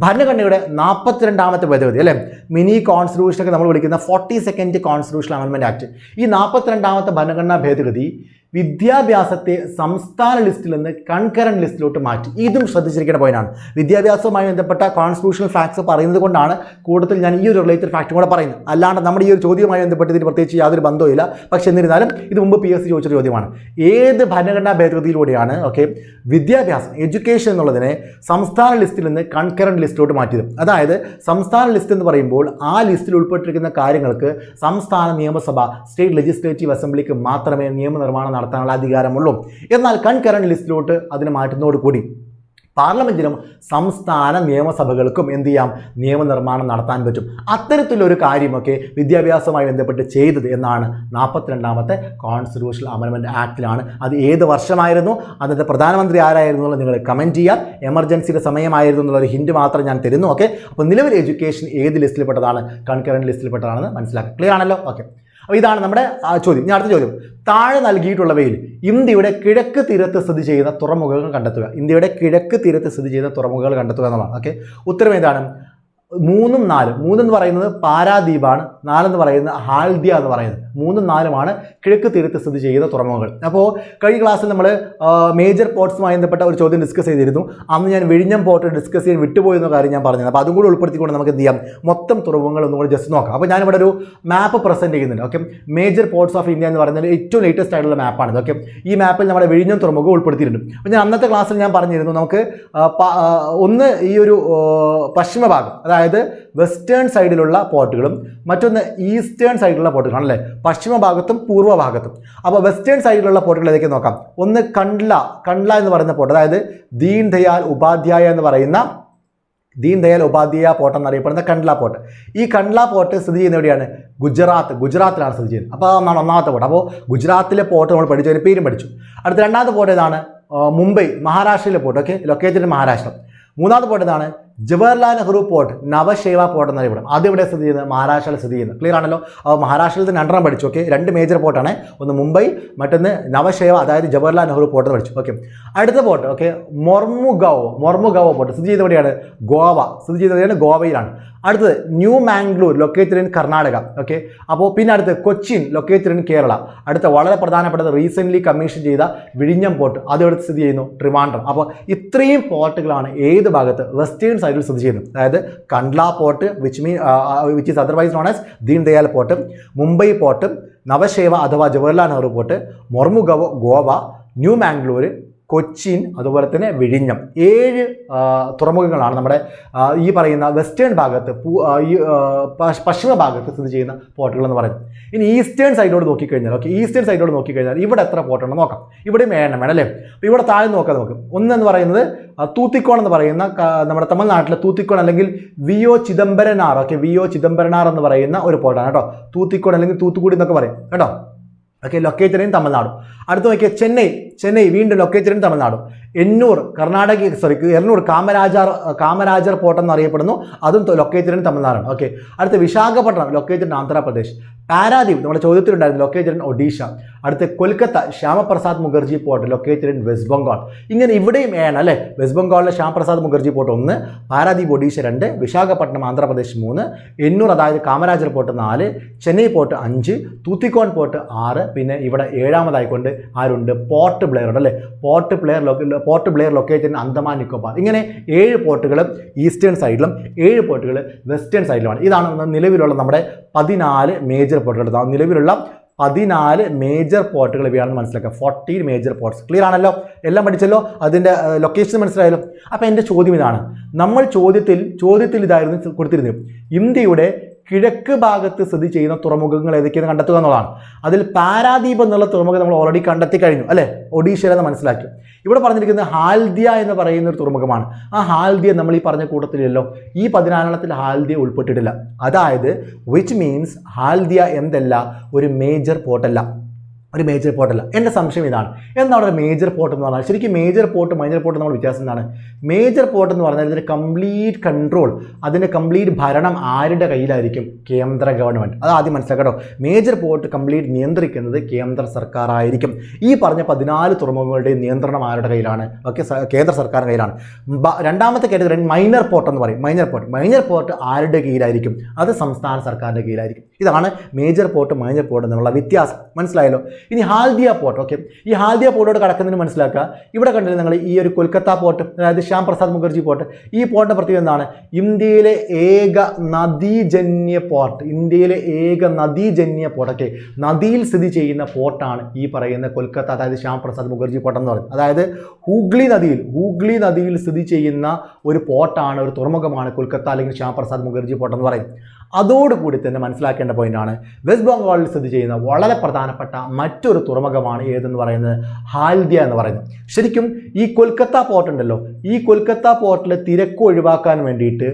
ഭരണഘടനയുടെ നാൽപ്പത്തിരണ്ടാമത്തെ ഭേദഗതി അല്ലേ? മിനി കോൺസ്റ്റിറ്റ്യൂഷനൊക്കെ നമ്മൾ വിളിക്കുന്ന ഫോർട്ടി സെക്കൻഡ് കോൺസ്റ്റിറ്റ്യൂഷൻ അമൻമെന്റ് ആക്ട് ഈ നാൽപ്പത്തിരണ്ടാമത്തെ ഭരണഘടനാ ഭേദഗതി വിദ്യാഭ്യാസത്തെ സംസ്ഥാന ലിസ്റ്റിൽ നിന്ന് കൺകറന്റ് ലിസ്റ്റിലോട്ട് മാറ്റി. ഇതും ശ്രദ്ധിച്ചിരിക്കേണ്ട പോയിന്റാണ് വിദ്യാഭ്യാസവുമായി ബന്ധപ്പെട്ട കോൺസ്റ്റിറ്റ്യൂഷണൽ ഫാക്ട്സ് പറയുന്നത് കൊണ്ടാണ് കൂടുതൽ ഞാൻ ഈ ഒരു റിലേറ്റഡ് ഫാക്റ്റും കൂടെ പറയുന്നത്. അല്ലാണ്ട് നമ്മുടെ ഈ ഒരു ചോദ്യവുമായി ബന്ധപ്പെട്ട് ഇതിന് പ്രത്യേകിച്ച് യാതൊരു ബന്ധവുമില്ല. പക്ഷേ എന്നിരുന്നാലും ഇത് മുമ്പ് പി എസ് സി ചോദ്യമാണ്. ഏത് ഭരണഘടനാ ഭേദഗതിയിലൂടെയാണ് ഓക്കെ വിദ്യാഭ്യാസം എഡ്യൂക്കേഷൻ എന്നുള്ളതിനെ സംസ്ഥാന ലിസ്റ്റിൽ നിന്ന് കൺകറന്റ് ലിസ്റ്റിലോട്ട് മാറ്റിയത്? അതായത് സംസ്ഥാന ലിസ്റ്റ് എന്ന് പറയുമ്പോൾ ആ ലിസ്റ്റിൽ ഉൾപ്പെട്ടിരിക്കുന്ന കാര്യങ്ങൾക്ക് സംസ്ഥാന നിയമസഭ സ്റ്റേറ്റ് ലെജിസ്ലേറ്റീവ് അസംബ്ലിക്ക് മാത്രമേ നിയമനിർമ്മാണം നടത്താനുള്ള അധികാരമുള്ളൂ. എന്നാൽ കൺകറന്റ് ലിസ്റ്റിലോട്ട് അതിന് മാറ്റുന്നതോടുകൂടി പാർലമെന്റിനും സംസ്ഥാന നിയമസഭകൾക്കും എന്ത് ചെയ്യാം? നിയമനിർമ്മാണം നടത്താൻ പറ്റും. അത്തരത്തിലൊരു കാര്യമൊക്കെ വിദ്യാഭ്യാസവുമായി ബന്ധപ്പെട്ട് ചെയ്തത് എന്നാണ് നാൽപ്പത്തിരണ്ടാമത്തെ കോൺസ്റ്റിറ്റ്യൂഷണൽ അമെൻമെന്റ് ആക്ടിലാണ്. അത് ഏത് വർഷമായിരുന്നു? അന്നത്തെ പ്രധാനമന്ത്രി ആരായിരുന്നു എന്നുള്ളത് നിങ്ങൾ കമന്റ് ചെയ്യുക. എമർജൻസിയുടെ സമയമായിരുന്നു എന്നുള്ള ഒരു ഹിൻഡ് മാത്രം ഞാൻ തരുന്നു. ഓക്കെ? അപ്പോൾ നിലവിൽ എഡ്യൂക്കേഷൻ ഏത് ലിസ്റ്റിൽപ്പെട്ടതാണ്? കൺകറന്റ് ലിസ്റ്റിൽപ്പെട്ടതാണെന്ന് മനസ്സിലാക്കുക ക്ലിയർ ആണല്ലോ? ഓക്കെ. അപ്പോൾ ഇതാണ് നമ്മുടെ ചോദ്യം. ഞാൻ അടുത്ത ചോദ്യം. താഴെ നൽകിയിട്ടുള്ളവയിൽ ഇന്ത്യയുടെ കിഴക്ക് തീരത്ത് സ്ഥിതി ചെയ്യുന്ന തുറമുഖങ്ങൾ കണ്ടെത്തുക. ഇന്ത്യയുടെ കിഴക്ക് തീരത്ത് സ്ഥിതി ചെയ്യുന്ന തുറമുഖങ്ങൾ കണ്ടെത്തുക എന്നുള്ളതാണ്. ഓക്കെ ഉത്തരം ഏതാണ്? മൂന്നും നാലും. മൂന്നെന്ന് പറയുന്നത് പാരാദ്വീപാണ്. നാലെന്ന് പറയുന്നത് ഹാൽദിയ എന്ന് പറയുന്നത്. മൂന്നും നാലുമാണ് കിഴക്ക് തീരത്ത് സ്ഥിതി ചെയ്യുന്ന തുറമുഖങ്ങൾ. അപ്പോൾ കഴിഞ്ഞ ക്ലാസ്സിൽ നമ്മൾ മേജർ പോർട്സുമായി ബന്ധപ്പെട്ട ഒരു ചോദ്യം ഡിസ്കസ് ചെയ്തിരുന്നു. അന്ന് ഞാൻ വിഴിഞ്ഞം പോർട്ട് ഡിസ്കസ് ചെയ്യാൻ വിട്ടുപോയെന്ന കാര്യം ഞാൻ പറഞ്ഞത് അപ്പോൾ അതും കൂടി ഉൾപ്പെടുത്തിക്കൊണ്ട് നമുക്ക് എന്ത് ചെയ്യാം? മൊത്തം തുറമുഖങ്ങൾ ഒന്നും കൂടി ജസ്റ്റ് നോക്കാം. അപ്പോൾ ഞാനിവിടെ ഒരു മാപ്പ് പ്രസന്റ് ചെയ്യുന്നുണ്ട്. Okay major ports of India എന്ന് പറയുന്നത് ഏറ്റവും ലേറ്റസ്റ്റ് ആയിട്ടുള്ള മാപ്പാണ് ഓക്കെ ഈ മാപ്പിൽ നമ്മുടെ വിഴിഞ്ഞം തുറമുഖം ഉൾപ്പെടുത്തിയിട്ടുണ്ട്. അപ്പോൾ ഞാൻ അന്നത്തെ ക്ലാസ്സിൽ ഞാൻ പറഞ്ഞിരുന്നു നമുക്ക് ഒന്ന് ഈ ഒരു പശ്ചിമഭാഗം പശ്ചിമ ഭാഗം അതായത് വെസ്റ്റേൺ സൈഡിലുള്ള പോർട്ടുകളും മറ്റൊന്ന് ഈസ്റ്റേൺ സൈഡിലുള്ള പോർട്ടുകളാണ് അല്ലേ? പശ്ചിമ ഭാഗത്തും പൂർവ ഭാഗത്തും അപ്പോൾ വെസ്റ്റേൺ സൈഡിലുള്ള പോർട്ടുകൾ ഏതൊക്കെ നോക്കാം. ഒന്ന് കണ്ട്ല കണ്ട്ല എന്ന് പറയുന്ന പോർട്ട്. അതായത് ദീൻ ദയാൽ ഉപാധ്യായ എന്ന് പറയുന്ന ദീൻ ദയാൽ ഉപാധ്യായ പോർട്ട് എന്നറിയപ്പെടുന്ന കണ്ട്ല പോർട്ട്. ഈ കണ്ട്ല പോർട്ട് സ്ഥിതി ചെയ്യുന്ന എവിടെയാണ്? ഗുജറാത്ത് ഗുജറാത്തിലാണ് സ്ഥിതി ചെയ്യുന്നത്. അപ്പോൾ അതാണ് ഒന്നാമത്തെ പോർട്ട്. അപ്പോൾ ഗുജറാത്തിലെ പോർട്ട് നമ്മൾ പഠിച്ചു അതിന്റെ പേരും പഠിച്ചു. അടുത്ത രണ്ടാമത്തെ പോർട്ട് ഏതാണ്? മുംബൈ മഹാരാഷ്ട്രയിലെ പോർട്ട്. ഓക്കെ? ലൊക്കേറ്റഡ് മഹാരാഷ്ട്ര. മൂന്നാമത്തെ പോർട്ട് ഏതാണ്? ജവഹർലാൽ നെഹ്റു പോർട്ട് നവശേവ പോർട്ട് എന്നറിയപ്പെടും ഇവിടെ. സ്ഥിതി ചെയ്യുന്നത് മഹാരാഷ്ട്രയിൽ സ്ഥിതി ചെയ്യുന്നത്. ക്ലിയർ ആണല്ലോ? മഹാരാഷ്ട്രയിൽ നിന്ന് രണ്ടെണ്ണം പഠിച്ചു ഓക്കെ രണ്ട് മേജർ പോർട്ടാണ് ഒന്ന് മുംബൈ മറ്റൊന്ന് നവശേവ അതായത് ജവഹർലാൽ നെഹ്റു പോർട്ട് എന്ന് പഠിച്ചു ഓക്കെ അടുത്ത port okay Mormugao Mormugao port സ്ഥിതി ചെയ്തവിടെയാണ് ഗോവ. സ്ഥിതി ചെയ്തവിടെയാണ് ഗോവയിലാണ്. അടുത്തത് new Mangalore located in Karnataka. Okay അപ്പോൾ പിന്നെ അടുത്ത് കൊച്ചിൻ ലൊക്കേറ്റഡ് ഇൻ കേരള. അടുത്ത വളരെ പ്രധാനപ്പെട്ടത് റീസെന്റ്ലി കമ്മീഷൻ ചെയ്ത വിഴിഞ്ഞം പോർട്ട് അതിവിടെ സ്ഥിതി ചെയ്യുന്നു? ട്രിവാൻഡ്രം. അപ്പോൾ ഇത്രയും പോർട്ടുകളാണ് ഏത് ഭാഗത്ത് വെസ്റ്റേൺ സൈഡിൽ സ്ഥിതി ചെയ്യുന്നത്. അതായത് Kandla port which mean which is otherwise known as Deen Dayal port Mumbai port Nhava Sheva അഥവാ ജവഹർലാൽ നെഹ്റു പോർട്ട് മൊർമുഗവ ഗോവ ന്യൂ മാംഗ്ലൂർ കൊച്ചിൻ അതുപോലെ തന്നെ വിഴിഞ്ഞം. ഏഴ് തുറമുഖങ്ങളാണ് നമ്മുടെ ഈ പറയുന്ന വെസ്റ്റേൺ ഭാഗത്ത് ഈ പശ്ചിമ ഭാഗത്ത് സ്ഥിതി ചെയ്യുന്ന പോർട്ടുകൾ എന്ന് പറയുന്നത്. ഇനി ഈസ്റ്റേൺ സൈഡിലോട് നോക്കിക്കഴിഞ്ഞാൽ ഓക്കെ ഈസ്റ്റേൺ സൈഡിലോട് നോക്കിക്കഴിഞ്ഞാൽ ഇവിടെ എത്ര പോർട്ടുണ്ടെന്ന് നോക്കാം. ഇവിടെയും ഏഴെണ്ണം വേണം അല്ലേ? അപ്പോൾ ഇവിടെ താഴെ നോക്കാം നമുക്ക്. ഒന്നെന്ന് പറയുന്നത് തൂത്തിക്കോൺ എന്ന് പറയുന്ന നമ്മുടെ തമിഴ്നാട്ടിലെ തൂത്തിക്കോൺ അല്ലെങ്കിൽ V O Chidambaranar okay V O Chidambaranar എന്ന് പറയുന്ന ഒരു പോർട്ടാണ് കേട്ടോ. തൂത്തിക്കോൺ അല്ലെങ്കിൽ തൂത്തുക്കുടി എന്നൊക്കെ പറയും കേട്ടോ? ഓക്കെ ലൊക്കേറ്റഡ് ഇൻ തമിഴ്നാട് അടുത്ത് നോക്കിയാൽ ചെന്നൈ ചെന്നൈ വീണ്ടും located in Tamil Nadu Ennore Karnataka sorry Ennore Kamarajar Kamarajar port എന്ന് അറിയപ്പെടുന്നു അതും ലൊക്കേറ്റഡ് ഇൻ തമിഴ്നാടാണ് ഓക്കെ അടുത്ത് വിശാഖപട്ടണം ലൊക്കേറ്റഡ് ഇൻ ആന്ധ്രാപ്രദേശ്. പാരാദ്വീപ് നമ്മുടെ ചോദ്യത്തിലുണ്ടായിരുന്നു ലൊക്കേറ്റഡ് ഇൻ ഒഡീഷ അടുത്ത് Kolkata Syama Prasad Mukherjee port located in west Bengal ഇങ്ങനെ ഇവിടെയും ഏണ് അല്ലേ? വെസ്റ്റ് ബംഗാളിലെ ശ്യാമപ്രസാദ് മുഖർജി പോർട്ട് ഒന്ന് പാരാദ്വീപ് ഒഡീഷ രണ്ട് വിശാഖപട്ടണം ആന്ധ്രാപ്രദേശ് മൂന്ന് എണ്ണൂർ അതായത് കാമരാജർ പോർട്ട് നാല് ചെന്നൈ പോർട്ട് അഞ്ച് തൂത്തിക്കോൺ പോർട്ട് ആറ് പിന്നെ ഇവിടെ ഏഴാമതായിക്കൊണ്ട് ആരുണ്ട്? പോർട്ട് ബ്ലെയർ ഉണ്ട് അല്ലേ പോർട്ട് പ്ലെയർ പോർട്ട് ബ്ലെയർ ലൊക്കേറ്റഡ് അന്തമാൻ നിക്കോബാർ. ഇങ്ങനെ ഏഴ് പോർട്ടുകൾ ഈസ്റ്റേൺ സൈഡിലും ഏഴ് പോർട്ടുകൾ വെസ്റ്റേൺ സൈഡിലുമാണ് ഇതാണ് നിലവിലുള്ള നമ്മുടെ പതിനാല് മേജർ പോർട്ടുകൾ നിലവിലുള്ള പതിനാല് മേജർ പോർട്ടുകൾ ഇവയാണെന്ന് മനസ്സിലാക്കുക ഫോർട്ടീൻ മേജർ പോർട്ട്സ് ക്ലിയർ ആണല്ലോ? എല്ലാം പഠിച്ചല്ലോ? അതിന്റെ ലൊക്കേഷൻ മനസ്സിലായല്ലോ? അപ്പോൾ എന്റെ ചോദ്യം ഇതാണ്. നമ്മൾ ചോദ്യത്തിൽ ചോദ്യത്തിൽ ഇതായിരുന്നു കൊടുത്തിരുന്നത്. ഇന്ത്യയുടെ കിഴക്ക് ഭാഗത്ത് സ്ഥിതി ചെയ്യുന്ന തുറമുഖങ്ങൾ ഏതൊക്കെയെന്ന് കണ്ടെത്തുക എന്നുള്ളതാണ്. അതിൽ പാരാദ്വീപ് എന്നുള്ള തുറമുഖം നമ്മൾ ഓൾറെഡി കണ്ടെത്തി കഴിഞ്ഞു അല്ലേ? ഒഡീഷയിലെന്ന് മനസ്സിലാക്കി. ഇവിടെ പറഞ്ഞിരിക്കുന്നത് ഹാൽദിയ എന്ന് പറയുന്ന ഒരു തുറമുഖമാണ്. ആ ഹാൽദിയ നമ്മൾ ഈ പറഞ്ഞ കൂട്ടത്തിലല്ലോ ഈ പതിനാലെണ്ണത്തിൽ ഹാൽദിയ ഉൾപ്പെട്ടിട്ടില്ല. അതായത് വിച്ച് മീൻസ് ഹാൽദിയ എന്തല്ല ഒരു മേജർ പോർട്ടല്ല ഒരു മേജർ പോർട്ടല്ല എന്റെ സംശയം ഇതാണ്. എന്താണ് ഒരു മേജർ പോർട്ട് എന്ന് പറഞ്ഞാൽ? ശരിക്കും മേജർ പോർട്ട് മൈനർ പോർട്ട് നമ്മൾ വ്യത്യാസം എന്താണ്? മേജർ പോർട്ട് എന്ന് പറഞ്ഞാൽ ഇതിന്റെ കംപ്ലീറ്റ് കൺട്രോൾ അതിന്റെ കംപ്ലീറ്റ് ഭരണം ആരുടെ കയ്യിലായിരിക്കും? കേന്ദ്ര ഗവൺമെന്റ് അത് ആദ്യം മനസ്സിലാക്കട്ടോ. മേജർ പോർട്ട് കംപ്ലീറ്റ് നിയന്ത്രിക്കുന്നത് കേന്ദ്ര സർക്കാർ ആയിരിക്കും ഈ പറഞ്ഞ പതിനാല് തുറമുഖങ്ങളുടെയും നിയന്ത്രണം ആരുടെ കയ്യിലാണ്? ഓക്കെ കേന്ദ്ര സർക്കാരിന്റെ കയ്യിലാണ്. രണ്ടാമത്തെ കാറ്റഗറി മൈനർ പോർട്ട് എന്ന് പറയും. മൈനർ പോർട്ട് മൈനർ പോർട്ട് ആരുടെ കീഴിലായിരിക്കും അത് സംസ്ഥാന സർക്കാരിന്റെ കീഴിലായിരിക്കും ഇതാണ് മേജർ പോർട്ട് മൈനർ പോർട്ട് എന്നുള്ള വ്യത്യാസം. മനസ്സിലായല്ലോ? ഇനി ഹാൽദിയ പോർട്ട് ഓക്കെ ഈ ഹാൽദിയ പോർട്ടോട് കടക്കുന്നതിന് മനസ്സിലാക്കുക. ഇവിടെ കണ്ടില്ല നിങ്ങൾ ഈ ഒരു കൊൽക്കത്ത പോർട്ട് അതായത് ശ്യാം പ്രസാദ് മുഖർജി പോർട്ട് ഈ പോർട്ടിന്റെ പ്രത്യേകത എന്താണ്? ഇന്ത്യയിലെ ഏക നദീജന്യ പോർട്ട് ഇന്ത്യയിലെ ഏക നദീജന്യ പോർട്ട് ഓക്കെ നദിയിൽ സ്ഥിതി ചെയ്യുന്ന പോർട്ടാണ് ഈ പറയുന്ന കൊൽക്കത്ത അതായത് ശ്യാം പ്രസാദ് മുഖർജി പോർട്ട് എന്ന് പറയുന്നത്. അതായത് ഹൂഗ്ലി നദിയിൽ ഹൂഗ്ലി നദിയിൽ സ്ഥിതി ചെയ്യുന്ന ഒരു പോർട്ടാണ് ഒരു തുറമുഖമാണ് കൊൽക്കത്ത അല്ലെങ്കിൽ ശ്യാം പ്രസാദ് മുഖർജി പോർട്ട് എന്ന് പറയും അതോടുകൂടി തന്നെ മനസ്സിലാക്കേണ്ട പോയിന്റാണ് വെസ്റ്റ് ബംഗാളിൽ സ്ഥിതി ചെയ്യുന്ന വളരെ പ്രധാനപ്പെട്ട മറ്റൊരു തുറമുഖമാണ് ഏതെന്ന് പറയുന്നത്? ഹാൽദിയ എന്ന് പറയുന്നത്. ശരിക്കും ഈ കൊൽക്കത്ത പോർട്ട് ഉണ്ടല്ലോ. ഈ കൊൽക്കത്ത പോർട്ടിലെ തിരക്ക് ഒഴിവാക്കാൻ വേണ്ടിയിട്ട്